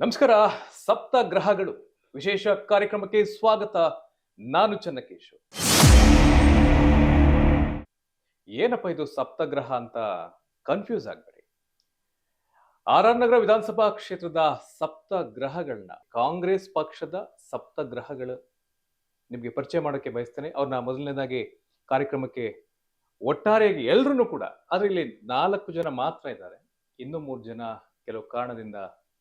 ನಮಸ್ಕಾರ, ಸಪ್ತ ಗ್ರಹಗಳು. ವಿಶೇಷ ಕಾರ್ಯಕ್ರಮಕ್ಕೆ ಸ್ವಾಗತ, ನಾನು ಚನ್ನಕೇಶ್. ಏನಪ್ಪ ಇದು ಸಪ್ತಗ್ರಹ ಅಂತ ಕನ್ಫ್ಯೂಸ್ ಆಗ್ಬೇಡಿ. ಆರ್ ಆರ್ ನಗರ ವಿಧಾನಸಭಾ ಕ್ಷೇತ್ರದ ಸಪ್ತ ಗ್ರಹಗಳನ್ನ ಕಾಂಗ್ರೆಸ್ ಪಕ್ಷದ ಸಪ್ತ ಗ್ರಹಗಳು ನಿಮಗೆ ಪರಿಚಯ ಮಾಡೋಕೆ ಬಯಸ್ತೇನೆ. ಅವ್ರನ್ನ ಮೊದಲನೇದಾಗಿ ಕಾರ್ಯಕ್ರಮಕ್ಕೆ ಒಟ್ಟಾರೆಯಾಗಿ ಎಲ್ಲರೂ ಕೂಡ, ಆದ್ರೆ ಇಲ್ಲಿ ನಾಲ್ಕು ಜನ ಮಾತ್ರ ಇದ್ದಾರೆ. ಇನ್ನು ಮೂರು ಜನ ಕೆಲವು ಕಾರಣದಿಂದ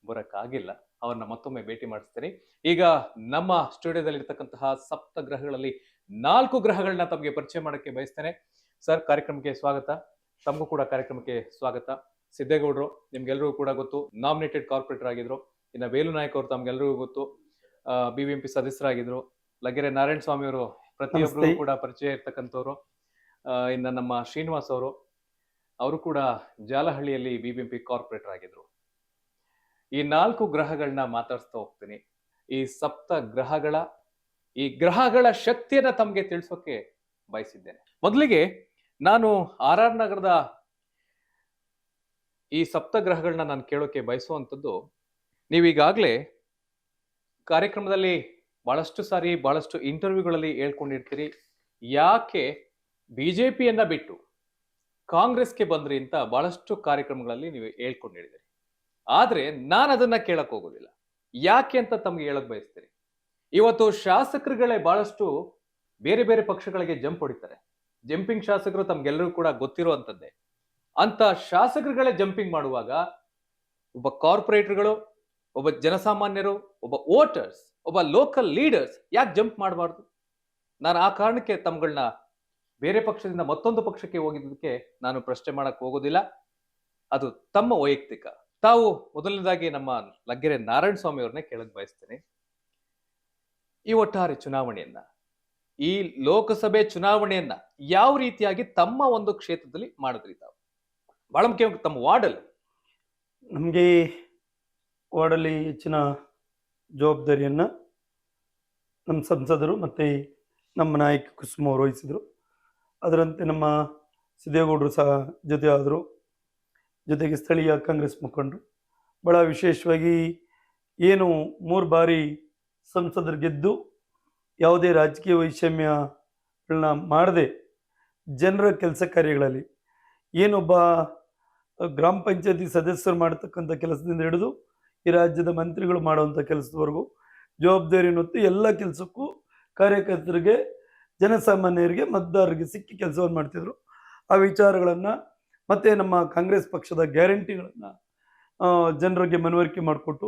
ಬರೋಕ್ಕಾಗಿಲ್ಲ. ಅವ್ರನ್ನ ಮತ್ತೊಮ್ಮೆ ಭೇಟಿ ಮಾಡಿಸ್ತೀನಿ. ಈಗ ನಮ್ಮ ಸ್ಟುಡಿಯೋದಲ್ಲಿ ಇರ್ತಕ್ಕಂತಹ ಸಪ್ತ ಗ್ರಹಗಳಲ್ಲಿ ನಾಲ್ಕು ಗ್ರಹಗಳನ್ನ ತಮಗೆ ಪರಿಚಯ ಮಾಡೋಕ್ಕೆ ಬಯಸ್ತೇನೆ. ಸರ್ ಕಾರ್ಯಕ್ರಮಕ್ಕೆ ಸ್ವಾಗತ. ತಮಗೂ ಕೂಡ ಕಾರ್ಯಕ್ರಮಕ್ಕೆ ಸ್ವಾಗತ. ಸಿದ್ದೇಗೌಡರು ನಿಮ್ಗೆಲ್ರಿಗೂ ಕೂಡ ಗೊತ್ತು. ನಾಮಿನೇಟೆಡ್ ಕಾರ್ಪೊರೇಟರ್ ಆಗಿದ್ರು. ಇನ್ನು ವೇಲು ನಾಯಕ್ ಅವರು ತಮ್ಗೆಲ್ರಿಗೂ ಗೊತ್ತು. ಬಿ ಎಂ ಪಿ ಸದಸ್ಯರಾಗಿದ್ರು. ಲಗೆರೆ ನಾರಾಯಣ ಸ್ವಾಮಿ ಅವರು ಪ್ರತಿಯೊಬ್ಬರು ಕೂಡ ಪರಿಚಯ ಇರ್ತಕ್ಕಂಥವ್ರು. ಇನ್ನು ನಮ್ಮ ಶ್ರೀನಿವಾಸ್ ಅವರು. ಅವರು ಕೂಡ ಜಾಲಹಳ್ಳಿಯಲ್ಲಿ B B M P corporator ಆಗಿದ್ರು. ಈ ನಾಲ್ಕು ಗ್ರಹಗಳನ್ನ ಮಾತಾಡ್ಸ್ತಾ ಹೋಗ್ತೀನಿ. ಈ ಸಪ್ತ ಗ್ರಹಗಳ, ಈ ಗ್ರಹಗಳ ಶಕ್ತಿಯನ್ನ ತಮಗೆ ತಿಳಿಸೋಕೆ ಬಯಸಿದ್ದೇನೆ. ಮೊದಲಿಗೆ ನಾನು ಆರ್ ಆರ್ ನಗರದ ಈ ಸಪ್ತ ಗ್ರಹಗಳನ್ನ ನಾನು ಕೇಳೋಕೆ ಬಯಸುವಂಥದ್ದು, ನೀವೀಗಾಗಲೇ ಕಾರ್ಯಕ್ರಮದಲ್ಲಿ ಬಹಳಷ್ಟು ಸಾರಿ ಬಹಳಷ್ಟು ಇಂಟರ್ವ್ಯೂಗಳಲ್ಲಿ ಹೇಳ್ಕೊಂಡಿರ್ತೀರಿ. ಯಾಕೆ ಬಿ ಜೆ ಪಿಯನ್ನು ಬಿಟ್ಟು ಕಾಂಗ್ರೆಸ್ಗೆ ಬಂದ್ರಿ ಅಂತ ಬಹಳಷ್ಟು ಕಾರ್ಯಕ್ರಮಗಳಲ್ಲಿ ನೀವು ಹೇಳ್ಕೊಂಡಿದ್ದೀರಿ. ಆದ್ರೆ ನಾನು ಅದನ್ನ ಕೇಳಕ್ ಹೋಗೋದಿಲ್ಲ. ಯಾಕೆ ಅಂತ ತಮ್ಗೆ ಹೇಳಕ್ ಬಯಸ್ತೀನಿ ಇವತ್ತು ಶಾಸಕರುಗಳೇ ಬಹಳಷ್ಟು ಬೇರೆ ಬೇರೆ ಪಕ್ಷಗಳಿಗೆ ಜಂಪ್ ಹೊಡಿತಾರೆ. ಜಂಪಿಂಗ್ ಶಾಸಕರು ತಮ್ಗೆಲ್ಲರೂ ಕೂಡ ಗೊತ್ತಿರುವಂತದ್ದೇ. ಅಂತ ಶಾಸಕರುಗಳೇ ಜಂಪಿಂಗ್ ಮಾಡುವಾಗ ಒಬ್ಬ ಕಾರ್ಪೊರೇಟರ್ಗಳು, ಒಬ್ಬ ಜನಸಾಮಾನ್ಯರು, ಒಬ್ಬ ವೋಟರ್ಸ್, ಒಬ್ಬ ಲೋಕಲ್ ಲೀಡರ್ಸ್ ಯಾಕೆ ಜಂಪ್ ಮಾಡಬಾರ್ದು? ನಾನು ಆ ಕಾರಣಕ್ಕೆ ತಮ್ಗಳನ್ನ ಬೇರೆ ಪಕ್ಷದಿಂದ ಮತ್ತೊಂದು ಪಕ್ಷಕ್ಕೆ ಹೋಗಿದ್ದಕ್ಕೆ ನಾನು ಪ್ರಶ್ನೆ ಮಾಡಕ್ ಹೋಗೋದಿಲ್ಲ. ಅದು ತಮ್ಮ ವೈಯಕ್ತಿಕ ತಾವು ಮೊದಲನೇದಾಗಿ ನಮ್ಮ ಲಗ್ಗೆರೆ ನಾರಾಯಣ ಸ್ವಾಮಿ ಅವ್ರನ್ನೇ ಕೇಳಕ್ ಬಯಸ್ತೇನೆ. ಈ ಒಟ್ಟಾರೆ ಚುನಾವಣೆಯನ್ನ, ಈ ಲೋಕಸಭೆ ಚುನಾವಣೆಯನ್ನ ಯಾವ ರೀತಿಯಾಗಿ ತಮ್ಮ ಒಂದು ಕ್ಷೇತ್ರದಲ್ಲಿ ಮಾಡಿದ್ರಿ ತಾವು? ಬಹಳ ಮುಖ್ಯ ತಮ್ಮ ವಾರ್ಡಲ್ಲಿ. ನಮಗೆ ವಾರ್ಡಲ್ಲಿ ಹೆಚ್ಚಿನ ಜವಾಬ್ದಾರಿಯನ್ನ ನಮ್ಮ ಸಂಸದರು ಮತ್ತು ನಮ್ಮ ನಾಯಕ ಕುಸುಮ ಅವರು ವಹಿಸಿದರು. ಅದರಂತೆ ನಮ್ಮ ಸಿದ್ದೇಗೌಡರು ಸಹ ಜೊತೆ ಆದರು. ಜೊತೆಗೆ ಸ್ಥಳೀಯ ಕಾಂಗ್ರೆಸ್ ಮುಖಂಡರು. ಭಾಳ ವಿಶೇಷವಾಗಿ ಏನು ಮೂರು ಬಾರಿ ಸಂಸದರು ಗೆದ್ದು ಯಾವುದೇ ರಾಜಕೀಯ ವೈಷಮ್ಯಗಳನ್ನ ಮಾಡದೆ ಜನರ ಕೆಲಸ ಕಾರ್ಯಗಳಲ್ಲಿ ಏನೊಬ್ಬ ಗ್ರಾಮ ಪಂಚಾಯತಿ ಸದಸ್ಯರು ಮಾಡ್ತಕ್ಕಂಥ ಕೆಲಸದಿಂದ ಹಿಡಿದು ಈ ರಾಜ್ಯದ ಮಂತ್ರಿಗಳು ಮಾಡುವಂಥ ಕೆಲಸದವರೆಗೂ ಜವಾಬ್ದಾರಿ ಹೊತ್ತು ಎಲ್ಲ ಕೆಲಸಕ್ಕೂ ಕಾರ್ಯಕರ್ತರಿಗೆ, ಜನಸಾಮಾನ್ಯರಿಗೆ, ಮತದಾರರಿಗೆ ಸಿಕ್ಕಿ ಕೆಲಸವನ್ನು ಮಾಡ್ತಿದ್ರು. ಆ ವಿಚಾರಗಳನ್ನು ಮತ್ತು ನಮ್ಮ ಕಾಂಗ್ರೆಸ್ ಪಕ್ಷದ ಗ್ಯಾರಂಟಿಗಳನ್ನು ಜನರಿಗೆ ಮನವರಿಕೆ ಮಾಡಿಕೊಟ್ಟು,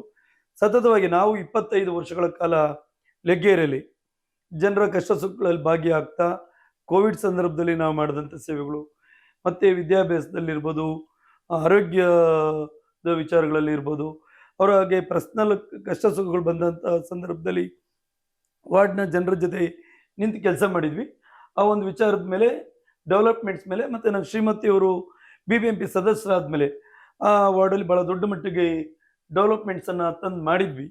ಸತತವಾಗಿ ನಾವು ಇಪ್ಪತ್ತೈದು ವರ್ಷಗಳ ಕಾಲ ಲೆಗ್ಗೇರಿಯಲ್ಲಿ ಜನರ ಕಷ್ಟ ಸುಖಗಳಲ್ಲಿ ಭಾಗಿಯಾಗ್ತಾ, ಕೋವಿಡ್ ಸಂದರ್ಭದಲ್ಲಿ ನಾವು ಮಾಡಿದಂಥ ಸೇವೆಗಳು, ಮತ್ತು ವಿದ್ಯಾಭ್ಯಾಸದಲ್ಲಿರ್ಬೋದು ಆರೋಗ್ಯದ ವಿಚಾರಗಳಲ್ಲಿ ಇರ್ಬೋದು, ಅವರ ಹಾಗೆ ಪರ್ಸ್ನಲ್ ಕಷ್ಟ ಸುಖಗಳು ಬಂದಂಥ ಸಂದರ್ಭದಲ್ಲಿ ವಾರ್ಡ್ನ ಜನರ ಜೊತೆ ನಿಂತು ಕೆಲಸ ಮಾಡಿದ್ವಿ. ಆ ಒಂದು ವಿಚಾರದ ಮೇಲೆ ಡೆವಲಪ್ಮೆಂಟ್ಸ್ ಮೇಲೆ, ಮತ್ತು ನಮ್ಮ ಶ್ರೀಮತಿಯವರು ಬಿ ಬಿ ಎಂ ಪಿ ಸದಸ್ಯರಾದ ಮೇಲೆ ಆ ವಾರ್ಡಲ್ಲಿ ಭಾಳ ದೊಡ್ಡ ಮಟ್ಟಿಗೆ ಡೆವಲಪ್ಮೆಂಟ್ಸನ್ನು ತಂದು ಮಾಡಿದ್ವಿ.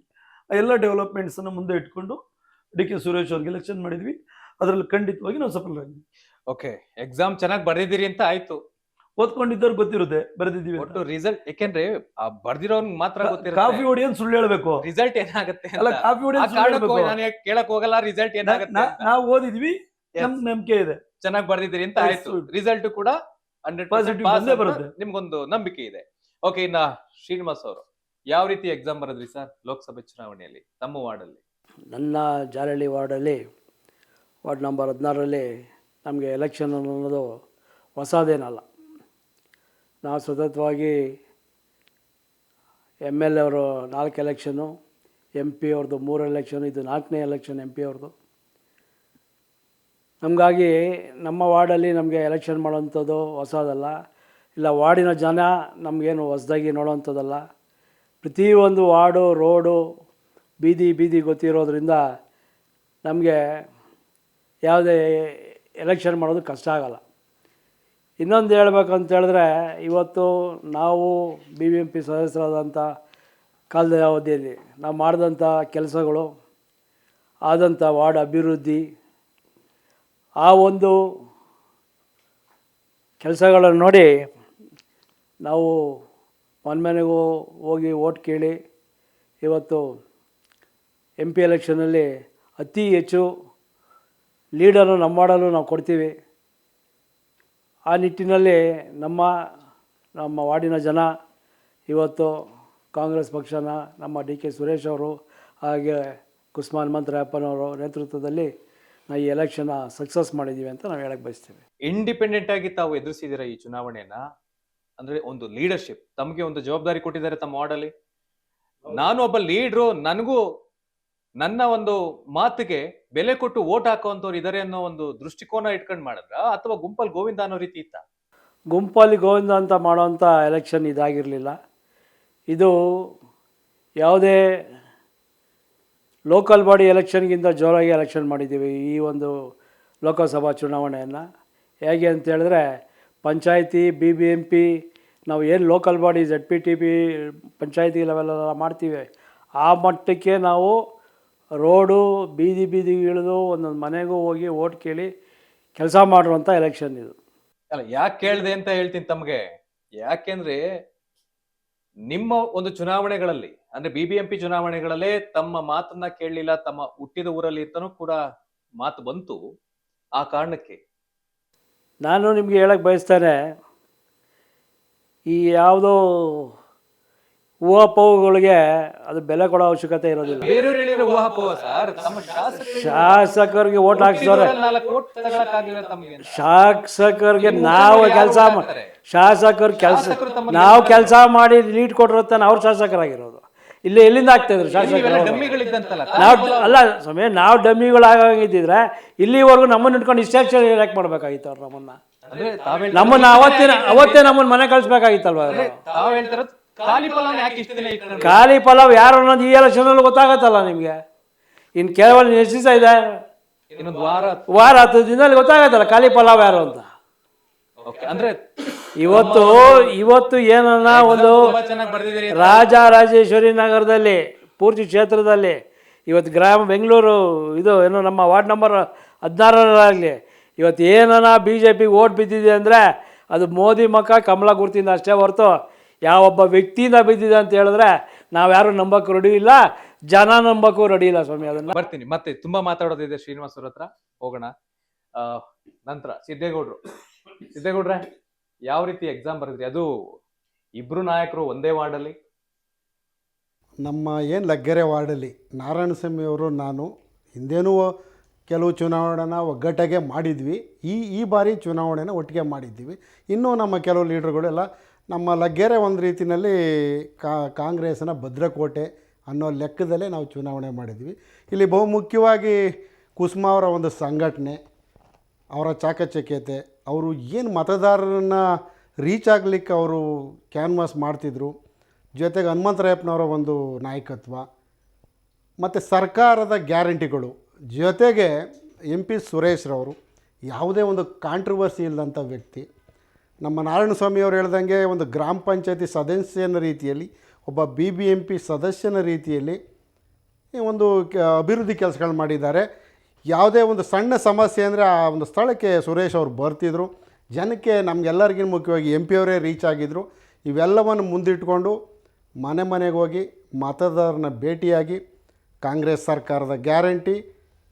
ಆ ಎಲ್ಲ ಡೆವಲಪ್ಮೆಂಟ್ಸನ್ನು ಮುಂದೆ ಇಟ್ಕೊಂಡು ಡಿ ಕೆ ಸುರೇಶ್ ಅವ್ರಿಗೆ ಎಲೆಕ್ಷನ್ ಮಾಡಿದ್ವಿ. ಅದರಲ್ಲಿ ಖಂಡಿತವಾಗಿ ನಾವು ಸಫಲರಾಗಿದ್ವಿ. ಓಕೆ ಎಕ್ಸಾಮ್ ಚೆನ್ನಾಗಿ ಬರೆದಿದ್ದೀರಿ ಅಂತ ಆಯ್ತು. ಓದ್ಕೊಂಡಿದ್ದವ್ರು ಗೊತ್ತಿರುತ್ತೆ ಬರೆದಿದ್ದೀವಿ ಒಟ್ಟು ರಿಸಲ್ಟ್ ಯಾಕೆಂದ್ರೆ ಆ ಬರ್ದಿರೋನ್ ಮಾತ್ರ ಕಾಫಿ ಹೊಡಿಯನ್ ಸುಳ್ಳು ಹೇಳ್ಬೇಕು. ರಿಸಲ್ಟ್ ಏನಾಗುತ್ತೆ ಅಲ್ಲ. ಕಾಫಿ ಹೊಡಿಯೋನ್ ಯಾಕ್ ಕೇಳಕ್ ಹೋಗಲ್ಲ ರಿಸಲ್ಟ್ ಏನಾಗುತ್ತೆ ನಾವು ಓದಿದ್ವಿ. ನಮ್ ನಂಬಿಕೆ ಇದೆ. ಚೆನ್ನಾಗಿ ಬರ್ದಿದ್ದೀರಿ ಅಂತ ಆಯ್ತು. ರಿಸಲ್ಟ್ ಕೂಡ ಹಂಡ್ರೆಡ್ ಬಂದೇ ಬರುತ್ತೆ. ನಿಮ್ಗೊಂದು ನಂಬಿಕೆ ಇದೆ. ಓಕೆ ಇನ್ನ ಶ್ರೀನಿವಾಸ್ ಅವರು ಯಾವ ರೀತಿ ಎಕ್ಸಾಮ್ ಬರೆದ್ರಿ ಸರ್ ಲೋಕಸಭೆ ಚುನಾವಣೆಯಲ್ಲಿ ತಮ್ಮ ವಾರ್ಡಲ್ಲಿ. ನನ್ನ ಜಾಲಹಳ್ಳಿ ವಾರ್ಡಲ್ಲಿ ವಾರ್ಡ್ ನಂಬರ್ ಹದಿನಾರರಲ್ಲಿ ನಮಗೆ ಎಲೆಕ್ಷನ್ ಅನ್ನೋದು ಹೊಸದೇನಲ್ಲ. ನಾವು ಸತತವಾಗಿ ಎಂ ಎಲ್ ಎ ಅವರು ನಾಲ್ಕು ಎಲೆಕ್ಷನು ಎಂ ಪಿ ಅವ್ರದ್ದು ಮೂರು ಎಲೆಕ್ಷನ್ ಇದು ನಾಲ್ಕನೇ ಎಲೆಕ್ಷನ್ ಎಂ ಪಿ ಅವ್ರದ್ದು. ನಮಗಾಗಿ ನಮ್ಮ ವಾರ್ಡಲ್ಲಿ ನಮಗೆ ಎಲೆಕ್ಷನ್ ಮಾಡೋವಂಥದ್ದು ಹೊಸದಲ್ಲ. ಇಲ್ಲ, ವಾರ್ಡಿನ ಜನ ನಮಗೇನು ಹೊಸದಾಗಿ ನೋಡೋವಂಥದ್ದಲ್ಲ. ಪ್ರತಿಯೊಂದು ವಾರ್ಡು, ರೋಡು ಬೀದಿ ಬೀದಿ ಗೊತ್ತಿರೋದ್ರಿಂದ ನಮಗೆ ಯಾವುದೇ ಎಲೆಕ್ಷನ್ ಮಾಡೋದು ಕಷ್ಟ ಆಗಲ್ಲ. ಇನ್ನೊಂದು ಹೇಳ್ಬೇಕು ಅಂತ ಹೇಳಿದ್ರೆ, ಇವತ್ತು ನಾವು ಬಿ ಬಿ ಎಂ ಪಿ ಸದಸ್ಯರಾದಂಥ ಕಾಲದ ಅವಧಿಯಲ್ಲಿ ನಾವು ಮಾಡಿದಂಥ ಕೆಲಸಗಳು, ಆದಂಥ ವಾರ್ಡ್ ಅಭಿವೃದ್ಧಿ ಆ ಒಂದು ಕೆಲಸಗಳನ್ನು ನೋಡಿ ನಾವು ಮನೆ ಮನೆಗೂ ಹೋಗಿ ಓಟ್ ಕೇಳಿ ಇವತ್ತು ಎಂ ಪಿ ಎಲೆಕ್ಷನಲ್ಲಿ ಅತಿ ಹೆಚ್ಚು ಲೀಡನ್ನು ನಮ್ಮಾಡಲು ನಾವು ಕೊಡ್ತೀವಿ. ಆ ನಿಟ್ಟಿನಲ್ಲಿ ನಮ್ಮ ನಮ್ಮ ವಾರ್ಡಿನ ಜನ, ಇವತ್ತು ಕಾಂಗ್ರೆಸ್ ಪಕ್ಷನ ನಮ್ಮ ಡಿ ಕೆ ಸುರೇಶ್ ಅವರು, ಹಾಗೆ ಕುಸ್ಮಾನ್ ಮಂತ್ರಪ್ಪನವರು ನೇತೃತ್ವದಲ್ಲಿ ನಾವು ಈ ಎಲೆಕ್ಷನ್ ಸಕ್ಸಸ್ ಮಾಡಿದ್ದೀವಿ ಅಂತ ನಾವು ಹೇಳಕ್ ಬಯಸ್ತೇವೆ. ಇಂಡಿಪೆಂಡೆಂಟ್ ಆಗಿ ತಾವು ಎದುರಿಸಿದಿರ ಈ ಚುನಾವಣೆಯನ್ನ? ಅಂದ್ರೆ ಒಂದು ಲೀಡರ್ಶಿಪ್ ತಮಗೆ ಒಂದು ಜವಾಬ್ದಾರಿ ಕೊಟ್ಟಿದ್ದಾರೆ ತಮ್ಮ ವಾರ್ಡಲ್ಲಿ ನಾನು ಒಬ್ಬ ಲೀಡ್ರು ನನಗೂ ನನ್ನ ಒಂದು ಮಾತಿಗೆ ಬೆಲೆ ಕೊಟ್ಟು ಓಟ್ ಹಾಕುವಂಥವ್ರು ಇದಾರೆ ಅನ್ನೋ ಒಂದು ದೃಷ್ಟಿಕೋನ ಇಟ್ಕೊಂಡು ಮಾಡಿದ್ರ ಅಥವಾ ಗುಂಪಲ್ ಗೋವಿಂದ ಅನ್ನೋ ರೀತಿ ಇತ್ತ? ಗುಂಪಲ್ಲಿ ಗೋವಿಂದ ಅಂತ ಮಾಡೋವಂಥ ಎಲೆಕ್ಷನ್ ಇದಾಗಿರಲಿಲ್ಲ. ಇದು ಯಾವುದೇ ಲೋಕಲ್ ಬಾಡಿ ಎಲೆಕ್ಷನ್ಗಿಂತ ಜೋರಾಗಿ ಎಲೆಕ್ಷನ್ ಮಾಡಿದ್ದೀವಿ ಈ ಒಂದು ಲೋಕಸಭಾ ಚುನಾವಣೆಯನ್ನು. ಹೇಗೆ ಅಂತ ಹೇಳಿದ್ರೆ ಪಂಚಾಯತಿ ಬಿ ಬಿ ಎಂ ಪಿ ನಾವು ಏನು local body Z P T P ಪಂಚಾಯತಿ ಲೆವೆಲೆಲ್ಲ ಮಾಡ್ತೀವಿ. ಆ ಮಟ್ಟಕ್ಕೆ ನಾವು ರೋಡು ಬೀದಿ ಬೀದಿಗೆ ಇಳಿದು ಒಂದೊಂದು ಮನೆಗೂ ಹೋಗಿ ಓಟ್ ಕೇಳಿ ಕೆಲಸ ಮಾಡುವಂಥ ಎಲೆಕ್ಷನ್ ಇದು. ಅಲ್ಲ, ಯಾಕೆ ಕೇಳಿದೆ ಅಂತ ಹೇಳ್ತೀನಿ ತಮಗೆ? ಯಾಕೆಂದ್ರೆ ನಿಮ್ಮ ಒಂದು ಚುನಾವಣೆಗಳಲ್ಲಿ ಅಂದ್ರೆ ಬಿಬಿಎಂಪಿ ಚುನಾವಣೆಗಳಲ್ಲೇ ತಮ್ಮ ಮಾತನ್ನ ಕೇಳಲಿಲ್ಲ ತಮ್ಮ ಹುಟ್ಟಿದ ಊರಲ್ಲಿ ಅಂತನೂ ಕೂಡ ಮಾತು ಬಂತು. ಆ ಕಾರಣಕ್ಕೆ ನಾನು ನಿಮಗೆ ಹೇಳಕ್ಕೆ ಬಯಸ್ತೇನೆ ಈ ಯಾವುದೋ ಊಹಾಪೋಹಗಳಿಗೆ ಅದು ಬೆಲೆ ಕೊಡೋ ಅವಶ್ಯಕತೆ ಇರೋದಿಲ್ಲ. ಬೇರೆಯವ್ರು ಹೇಳಿದ್ರೆ ಊಹಾಪೋಹ ಸರ್. ತಮ್ಮ ಶಾಸಕರು ಶಾಸಕರಿಗೆ ಓಟ್ ಹಾಕ್ಸೋರೆ. ನಾಲ್ಕು ತಮಗೆ ಶಾಸಕರಿಗೆ ನಾವು ಕೆಲಸ ಶಾಸಕರು ಕೆಲಸ ಶಾಸಕರು ನಾವು ಕೆಲಸ ಮಾಡಿ ಲೀಡ್ ಕೊಟ್ಟಿರುತ್ತೆ ಅವ್ರು ಶಾಸಕರಾಗಿರೋದು. ಇಲ್ಲಿ ಎಲ್ಲಿಂದ ಆಗ್ತಾ ಇದ್ರು? ಶಾಸಕರು. ನಾವು ಅಲ್ಲ. ಸಮಯ ನಾವು ಡಮ್ಮಿಗಳಾಗಿದ್ದಿದ್ರೆ ಇಲ್ಲಿವರೆಗೂ ನಮ್ಮನ್ನು ಇಟ್ಕೊಂಡು ಇಷ್ಟೇ ಯಾಕೆ ಮಾಡ್ಬೇಕಾಗಿತ್ತು ಅವ್ರು ನಮ್ಮನ್ನ. ನಮ್ಮನ್ನ ಅವತ್ತಿನ ಅವತ್ತೇ ನಮ್ಮನ್ನ ಮನೆ ಕಳಿಸ್ಬೇಕಾಗಿತ್ತಲ್ವ ಖಾಲಿ ಪಲಾವ್ ಯಾರು ಅನ್ನೋದು ಈ ಎಲೆಕ್ಷನಲ್ಲಿ ಗೊತ್ತಾಗತ್ತಲ್ಲ ನಿಮಗೆ. ಇನ್ ಕೇವಲ ಎಷ್ಟು ದಿವಸ ಇದೆ? ವಾರ ಹತ್ತು ದಿನದಲ್ಲಿ ಗೊತ್ತಾಗತ್ತಲ್ಲ ಖಾಲಿ ಪಲಾವ್ ಯಾರು ಅಂತ. ಅಂದ್ರೆ ಇವತ್ತು ಇವತ್ತು ಏನನ್ನ ಒಂದು ರಾಜ ರಾಜೇಶ್ವರಿ ರಾಜರಾಜೇಶ್ವರಿ ನಗರದಲ್ಲಿ ಪೂರ್ತಿ ಕ್ಷೇತ್ರದಲ್ಲಿ ಇವತ್ತು ಗ್ರಾಮ ಬೆಂಗಳೂರು ಇದು ಏನು ನಮ್ಮ ವಾರ್ಡ್ ನಂಬರ್ ಹದಿನಾರರಾಗಲಿ ಇವತ್ತು ಏನನ್ನ ಬಿ ಜೆ ಪಿಗೆ ಓಟ್ ಬಿದ್ದಿದೆ ಅಂದರೆ ಅದು ಮೋದಿ ಮಕ್ಕ ಕಮಲ ಗುರ್ತಿಂದ ಅಷ್ಟೇ ಹೊರತು ಯಾವೊಬ್ಬ ವ್ಯಕ್ತಿಯಿಂದ ಬಿದ್ದಿದೆ ಅಂತ ಹೇಳಿದ್ರೆ ನಾವು ಯಾರು ನಂಬಕ್ಕೂ ರೆಡಿ ಇಲ್ಲ ಜನ ನಂಬಕ್ಕೂ ರೆಡಿ ಇಲ್ಲ ಸ್ವಾಮಿ ಅದನ್ನ. ಬರ್ತೀನಿ ಮತ್ತೆ ತುಂಬಾ ಮಾತಾಡೋದಿದೆ ಶ್ರೀನಿವಾಸ್ ಹತ್ರ ಹೋಗೋಣ. ನಂತರ ಸಿದ್ದೇಗೌಡರು. ಸಿದ್ದೇಗೌಡ್ರೆ ಯಾವ ರೀತಿ ಎಕ್ಸಾಮ್ ಬರೆದ್ರಿ? ಅದು ಇಬ್ರು ನಾಯಕರು ಒಂದೇ ವಾರ್ಡಲ್ಲಿ? ನಮ್ಮ ಏನು ಲಗ್ಗೆರೆ ವಾರ್ಡಲ್ಲಿ ಅವರು, ನಾನು, ಹಿಂದೇನೂ ಕೆಲವು ಚುನಾವಣೆನ ಒಗ್ಗಟ್ಟಾಗೆ ಮಾಡಿದ್ವಿ. ಈ ಈ ಬಾರಿ ಚುನಾವಣೆನ ಒಟ್ಟಿಗೆ ಮಾಡಿದ್ದೀವಿ ಇನ್ನೂ ನಮ್ಮ ಕೆಲವು ಲೀಡ್ರುಗಳೆಲ್ಲ ನಮ್ಮ ಲಗ್ಗೆರೆ ಒಂದು ರೀತಿಯಲ್ಲಿ ಕಾಂಗ್ರೆಸ್ನ ಭದ್ರಕೋಟೆ ಅನ್ನೋ ಲೆಕ್ಕದಲ್ಲೇ ನಾವು ಚುನಾವಣೆ ಮಾಡಿದ್ವಿ. ಇಲ್ಲಿ ಬಹುಮುಖ್ಯವಾಗಿ ಕುಸುಮ ಅವರ ಒಂದು ಸಂಘಟನೆ, ಅವರ ಚಾಕಚಕ್ಯತೆ ಅವರು ಏನು ಮತದಾರರನ್ನ ರೀಚ್ ಆಗಲಿಕ್ಕೆ ಅವರು ಕ್ಯಾನ್ವಾಸ್ ಮಾಡ್ತಿದ್ರು. ಜೊತೆಗೆ ಹನುಮಂತರಾಯಪ್ಪನವರ ಒಂದು ನಾಯಕತ್ವ. ಮತ್ತು ಸರ್ಕಾರದ ಗ್ಯಾರಂಟಿಗಳು. ಜೊತೆಗೆ ಎಂ ಪಿ ಸುರೇಶ್ರವರು ಯಾವುದೇ ಒಂದು ಕಾಂಟ್ರವರ್ಸಿ ಇಲ್ಲದಂಥ ವ್ಯಕ್ತಿ. ನಮ್ಮ ನಾರಾಯಣಸ್ವಾಮಿಯವರು ಹೇಳ್ದಂಗೆ ಒಂದು ಗ್ರಾಮ ಪಂಚಾಯತಿ ಸದಸ್ಯನ ರೀತಿಯಲ್ಲಿ, ಒಬ್ಬ ಬಿ ಬಿ ಎಂ ಪಿ ಸದಸ್ಯನ ರೀತಿಯಲ್ಲಿ ಒಂದು ಅಭಿವೃದ್ಧಿ ಕೆಲಸಗಳು ಮಾಡಿದ್ದಾರೆ. ಯಾವುದೇ ಒಂದು ಸಣ್ಣ ಸಮಸ್ಯೆ ಅಂದರೆ ಆ ಒಂದು ಸ್ಥಳಕ್ಕೆ ಸುರೇಶ್ ಅವರು ಬರ್ತಿದ್ರು. ಜನಕ್ಕೆ ನಮಗೆಲ್ಲರಿಗಿಂತ ಮುಖ್ಯವಾಗಿ ಎಂ ಪಿ ಅವರೇ ರೀಚ್ ಆಗಿದ್ದರು ಇವೆಲ್ಲವನ್ನು ಮುಂದಿಟ್ಕೊಂಡು ಮನೆ ಮನೆಗೆ ಹೋಗಿ ಮತದಾರನ ಭೇಟಿಯಾಗಿ ಕಾಂಗ್ರೆಸ್ ಸರ್ಕಾರದ ಗ್ಯಾರಂಟಿ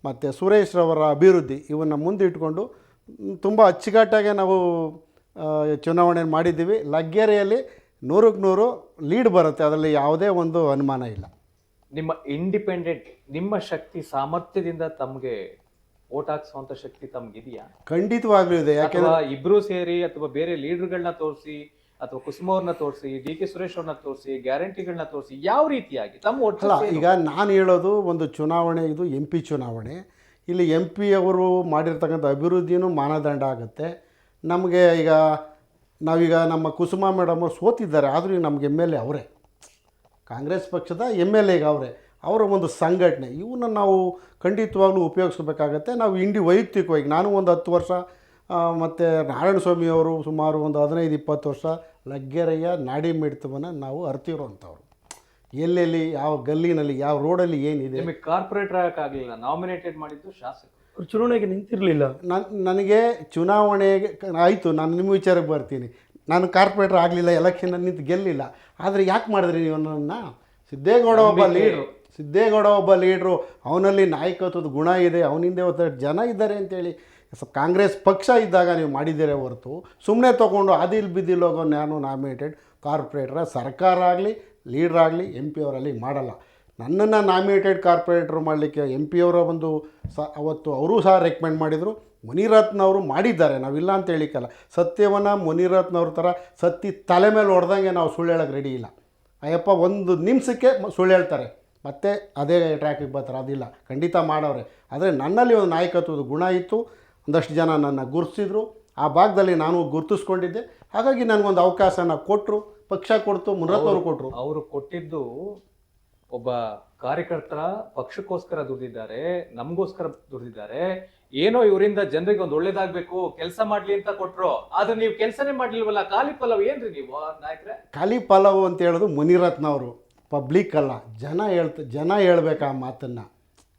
ಮತ್ತು ಸುರೇಶ್ರವರ ಅಭಿವೃದ್ಧಿ ಇವನ್ನು ಮುಂದಿಟ್ಕೊಂಡು ತುಂಬ ಅಚ್ಚುಕಟ್ಟಾಗೆ ನಾವು ಚುನಾವಣೆ ಮಾಡಿದ್ದೀವಿ. ಲಗ್ಗೆರೆಯಲ್ಲಿ ನೂರಕ್ಕೆ ನೂರು ಲೀಡ್ ಬರುತ್ತೆ. ಅದರಲ್ಲಿ ಯಾವುದೇ ಒಂದು ಅನುಮಾನ ಇಲ್ಲ. ನಿಮ್ಮ ಇಂಡಿಪೆಂಡೆಂಟ್ ನಿಮ್ಮ ಶಕ್ತಿ ಸಾಮರ್ಥ್ಯದಿಂದ ತಮಗೆ ಓಟ್ ಹಾಕ್ಸುವಂತ ಶಕ್ತಿ ತಮ್ಗಿದೆಯಾ? ಖಂಡಿತವಾಗ್ಲೂ ಇದೆ. ಯಾಕೆಂದ್ರೆ ಅಥವಾ ಇಬ್ರು ಸೇರಿ ಅಥವಾ ಬೇರೆ ಲೀಡರ್ಗಳನ್ನ ತೋರಿಸಿ ಅಥವಾ ಕುಸುಮ ಅವ್ರನ್ನ ತೋರಿಸಿ ಡಿ ಕೆ ಸುರೇಶ್ ಅವ್ರನ್ನ ತೋರಿಸಿ ಗ್ಯಾರಂಟಿಗಳನ್ನ ತೋರಿಸಿ ಯಾವ ರೀತಿಯಾಗಿ ತಮ್ಮ ಒಟ್ಟು ಅಲ್ಲ ಈಗ ನಾನು ಹೇಳೋದು ಒಂದು ಚುನಾವಣೆ ಇದು ಎಂ ಪಿ ಚುನಾವಣೆ. ಇಲ್ಲಿ ಎಂ ಪಿ ಅವರು ಮಾಡಿರ್ತಕ್ಕಂಥ ಅಭಿವೃದ್ಧಿನೂ ಮಾನದಂಡ ಆಗುತ್ತೆ. ನಮಗೆ ಈಗ ನಾವೀಗ ನಮ್ಮ ಕುಸುಮ ಮೇಡಮ್ ಅವ್ರು ಸೋತಿದ್ದಾರೆ ಆದರೂ ಈಗ ನಮ್ಗೆ ಎಂ ಎಲ್ ಎ ಅವರೇ. ಕಾಂಗ್ರೆಸ್ ಪಕ್ಷದ ಎಂ ಎಲ್ ಎಗೆ ಅವರೇ ಅವರ ಒಂದು ಸಂಘಟನೆ. ಇವನ್ನ ನಾವು ಖಂಡಿತವಾಗ್ಲೂ ಉಪಯೋಗಿಸ್ಬೇಕಾಗತ್ತೆ. ನಾವು ಇಂಡಿ ವೈಯಕ್ತಿಕವಾಗಿ ನಾನು ಒಂದು ಹತ್ತು ವರ್ಷ ಮತ್ತು ನಾರಾಯಣಸ್ವಾಮಿ ಅವರು ಸುಮಾರು ಒಂದು ಹದಿನೈದು ಇಪ್ಪತ್ತು ವರ್ಷ ಲಗ್ಗೆರೆಯ ನಾಡಿ ಮಿಡಿತವನ್ನು ನಾವು ಅರ್ತಿರೋಂಥವ್ರು. ಎಲ್ಲೆಲ್ಲಿ ಯಾವ ಗಲ್ಲಿನಲ್ಲಿ ಯಾವ ರೋಡಲ್ಲಿ ಏನಿದೆ? ನಿಮಗೆ ಕಾರ್ಪೊರೇಟರ್ ಆಗಲಿಲ್ಲ ನಾಮಿನೇಟೆಡ್ ಮಾಡಿದ್ದು ಶಾಸಕ. ಚುನಾವಣೆಗೆ ನಿಂತಿರಲಿಲ್ಲ. ನನ್ನ ನನಗೆ ಚುನಾವಣೆಗೆ ಆಯಿತು ನಾನು ನಿಮ್ಮ ವಿಚಾರಕ್ಕೆ ಬರ್ತೀನಿ. ನಾನು ಕಾರ್ಪೊರೇಟರ್ ಆಗಲಿಲ್ಲ ಎಲೆಕ್ಷನಲ್ಲಿ ನಿಂತು ಗೆಲ್ಲಿಲ್ಲ. ಆದರೆ ಯಾಕೆ ಮಾಡಿದ್ರಿ ನೀವು ನನ್ನ ಸಿದ್ದೇಗೌಡ ಒಬ್ಬ. ಲೀಡ್ರು ಸಿದ್ದೇಗೌಡ ಒಬ್ಬ ಲೀಡ್ರು ಅವನಲ್ಲಿ ನಾಯಕತ್ವದ ಗುಣ ಇದೆ ಅವನಿಂದ ಇವತ್ತು ಜನ ಇದ್ದಾರೆ ಅಂತೇಳಿ. ಸ್ವಲ್ಪ ಕಾಂಗ್ರೆಸ್ ಪಕ್ಷ ಇದ್ದಾಗ ನೀವು ಮಾಡಿದ್ದೀರೇ ಹೊರತು. ಸುಮ್ಮನೆ ತೊಗೊಂಡು ಅದಿಲ್ ಬಿದ್ದಿಲ್ ಹೋಗೋ ನಾನು ನಾಮಿನೇಟೆಡ್ ಕಾರ್ಪೊರೇಟ್ರ ಸರ್ಕಾರ ಆಗಲಿ ಲೀಡ್ರ್ ಆಗಲಿ ಎಂ ಪಿ ಅವರಲ್ಲಿ ಮಾಡಲ್ಲ. ನನ್ನನ್ನು ನಾಮಿನೇಟೆಡ್ ಕಾರ್ಪೊರೇಟ್ರು ಮಾಡಲಿಕ್ಕೆ ಎಂ ಪಿ ಅವರ ಒಂದು ಸ ಅವತ್ತು ಅವರೂ ಸಹ ರೆಕಮೆಂಡ್ ಮಾಡಿದರು. ಮುನಿರತ್ನವರು ಮಾಡಿದ್ದಾರೆ ನಾವಿಲ್ಲ ಅಂತ ಹೇಳಿಕಲ್ಲ ಸತ್ಯವನ್ನು ಮುನಿರತ್ನವ್ರ ಥರ ಸತ್ತಿ ತಲೆ ಮೇಲೆ ಹೊಡೆದಂಗೆ ನಾವು ಸುಳ್ಳು ಹೇಳೋಕ್ಕೆ ರೆಡಿ ಇಲ್ಲ. ಅಯ್ಯಪ್ಪ ಒಂದು ನಿಮಿಷಕ್ಕೆ ಸುಳ್ಳು ಹೇಳ್ತಾರೆ. ಮತ್ತೆ ಅದೇ ಟ್ರ್ಯಾಕಿಗೆ ಬರ್ತಾರೆ ಅದಿಲ್ಲ. ಖಂಡಿತ ಮಾಡವ್ರೆ. ಆದರೆ ನನ್ನಲ್ಲಿ ಒಂದು ನಾಯಕತ್ವದ ಗುಣ ಇತ್ತು. ಒಂದಷ್ಟು ಜನ ನನ್ನ ಗುರುತಿಸಿದ್ರು. ಆ ಭಾಗದಲ್ಲಿ ನಾನು ಗುರುತಿಸ್ಕೊಂಡಿದ್ದೆ. ಹಾಗಾಗಿ ನನಗೊಂದು ಅವಕಾಶನ ಕೊಟ್ಟರು ಪಕ್ಷ ಕೊಡ್ತು ಮುನರತ್ನವರು ಕೊಟ್ಟರು ಅವರು ಕೊಟ್ಟಿದ್ದು ಒಬ್ಬ ಕಾರ್ಯಕರ್ತರ ಪಕ್ಷಕ್ಕೋಸ್ಕರ ದುಡಿದಿದ್ದಾರೆ ನಮಗೋಸ್ಕರ ದುಡಿದಿದ್ದಾರೆ. ಏನೋ ಇವರಿಂದ ಜನರಿಗೆ ಒಂದು ಒಳ್ಳೇದಾಗ್ಬೇಕು ಕೆಲಸ ಮಾಡ್ಲಿ ಅಂತ ಕೊಟ್ರು ಆದ್ರೆ ನೀವು ಕೆಲಸನೇ ಮಾಡ್ಲಿಲ್ವಲ್ಲ ಖಾಲಿ ಪಲಾವ್ ಏನ್ರಿ ನೀವು ನಾಯಕರೇ? ಖಾಲಿ ಪಲಾವು ಅಂತ ಹೇಳೋದು ಮುನಿರತ್ನವರು ಪಬ್ಲಿಕ್ ಅಲ್ಲ ಜನ ಹೇಳ್ತ ಜನ ಹೇಳ್ಬೇಕು ಆ ಮಾತನ್ನ.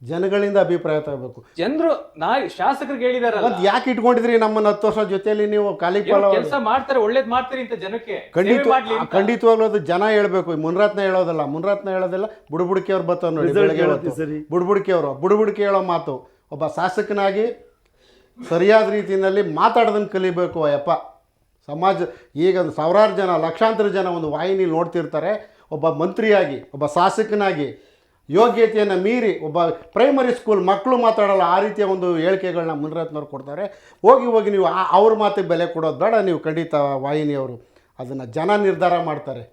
ಜನಗಳಿಂದ ಅಭಿಪ್ರಾಯ ತಗೋಬೇಕು. ಜನರು ನಾ ಶಾಸಕರಿಗೆ ಹೇಳಿದಾರಲ್ಲ. ಮತ್ತೆ ಯಾಕೆ ಇಟ್ಕೊಂಡಿದ್ರಿ ನಮ್ಮನ್ನ ಹತ್ತು ವರ್ಷ ಜೊತೆಯಲ್ಲಿ ನೀವು ಖಾಲಿ ಪಲಾವ್ ಕೆಲಸ ಮಾಡ್ತಾರೆ ಒಳ್ಳೇದ್ ಮಾಡ್ತೀರಿ ಅಂತ ಜನಕ್ಕೆ ಖಂಡಿತ ಖಂಡಿತವಾಗ್ಲೂ ಅದು ಜನ ಹೇಳ್ಬೇಕು ಮುನ್ರತ್ನ ಹೇಳೋದಲ್ಲ ಮುನ್ರತ್ನ ಹೇಳೋದಿಲ್ಲ ಬುಡಬುಡಿಕೆ ಅವ್ರು ಬತ್ತ ನೋಡಿ ಬೆಳಗ್ಗೆ ಸರಿ. ಬುಡಬುಡಿಕೆ ಅವರು ಬುಡಬುಡಿಕೆ ಹೇಳೋ ಮಾತು. ಒಬ್ಬ ಶಾಸಕನಾಗಿ ಸರಿಯಾದ ರೀತಿಯಲ್ಲಿ ಮಾತಾಡೋದನ್ನು ಕಲಿಬೇಕು ಅಯ್ಯಪ್ಪ. ಸಮಾಜ, ಈಗ ಒಂದು ಸಾವಿರಾರು ಜನ, ಲಕ್ಷಾಂತರ ಜನ ಒಂದು ವಾಹಿನಿ ನೋಡ್ತಿರ್ತಾರೆ. ಒಬ್ಬ ಮಂತ್ರಿಯಾಗಿ, ಒಬ್ಬ ಶಾಸಕನಾಗಿ ಯೋಗ್ಯತೆಯನ್ನು ಮೀರಿ ಒಬ್ಬ ಪ್ರೈಮರಿ ಸ್ಕೂಲ್ ಮಕ್ಕಳು ಮಾತಾಡಲ್ಲ, ಆ ರೀತಿಯ ಒಂದು ಹೇಳಿಕೆಗಳನ್ನ ಮುನಿರತ್ನವ್ರು ಕೊಡ್ತಾರೆ. ಹೋಗಿ ಹೋಗಿ ನೀವು ಅವ್ರ ಮಾತಿಗೆ ಬೆಲೆ ಕೊಡೋದು ಬೇಡ, ನೀವು ಖಂಡಿತ ವಾಹಿನಿಯವರು. ಅದನ್ನು ಜನ ನಿರ್ಧಾರ ಮಾಡ್ತಾರೆ.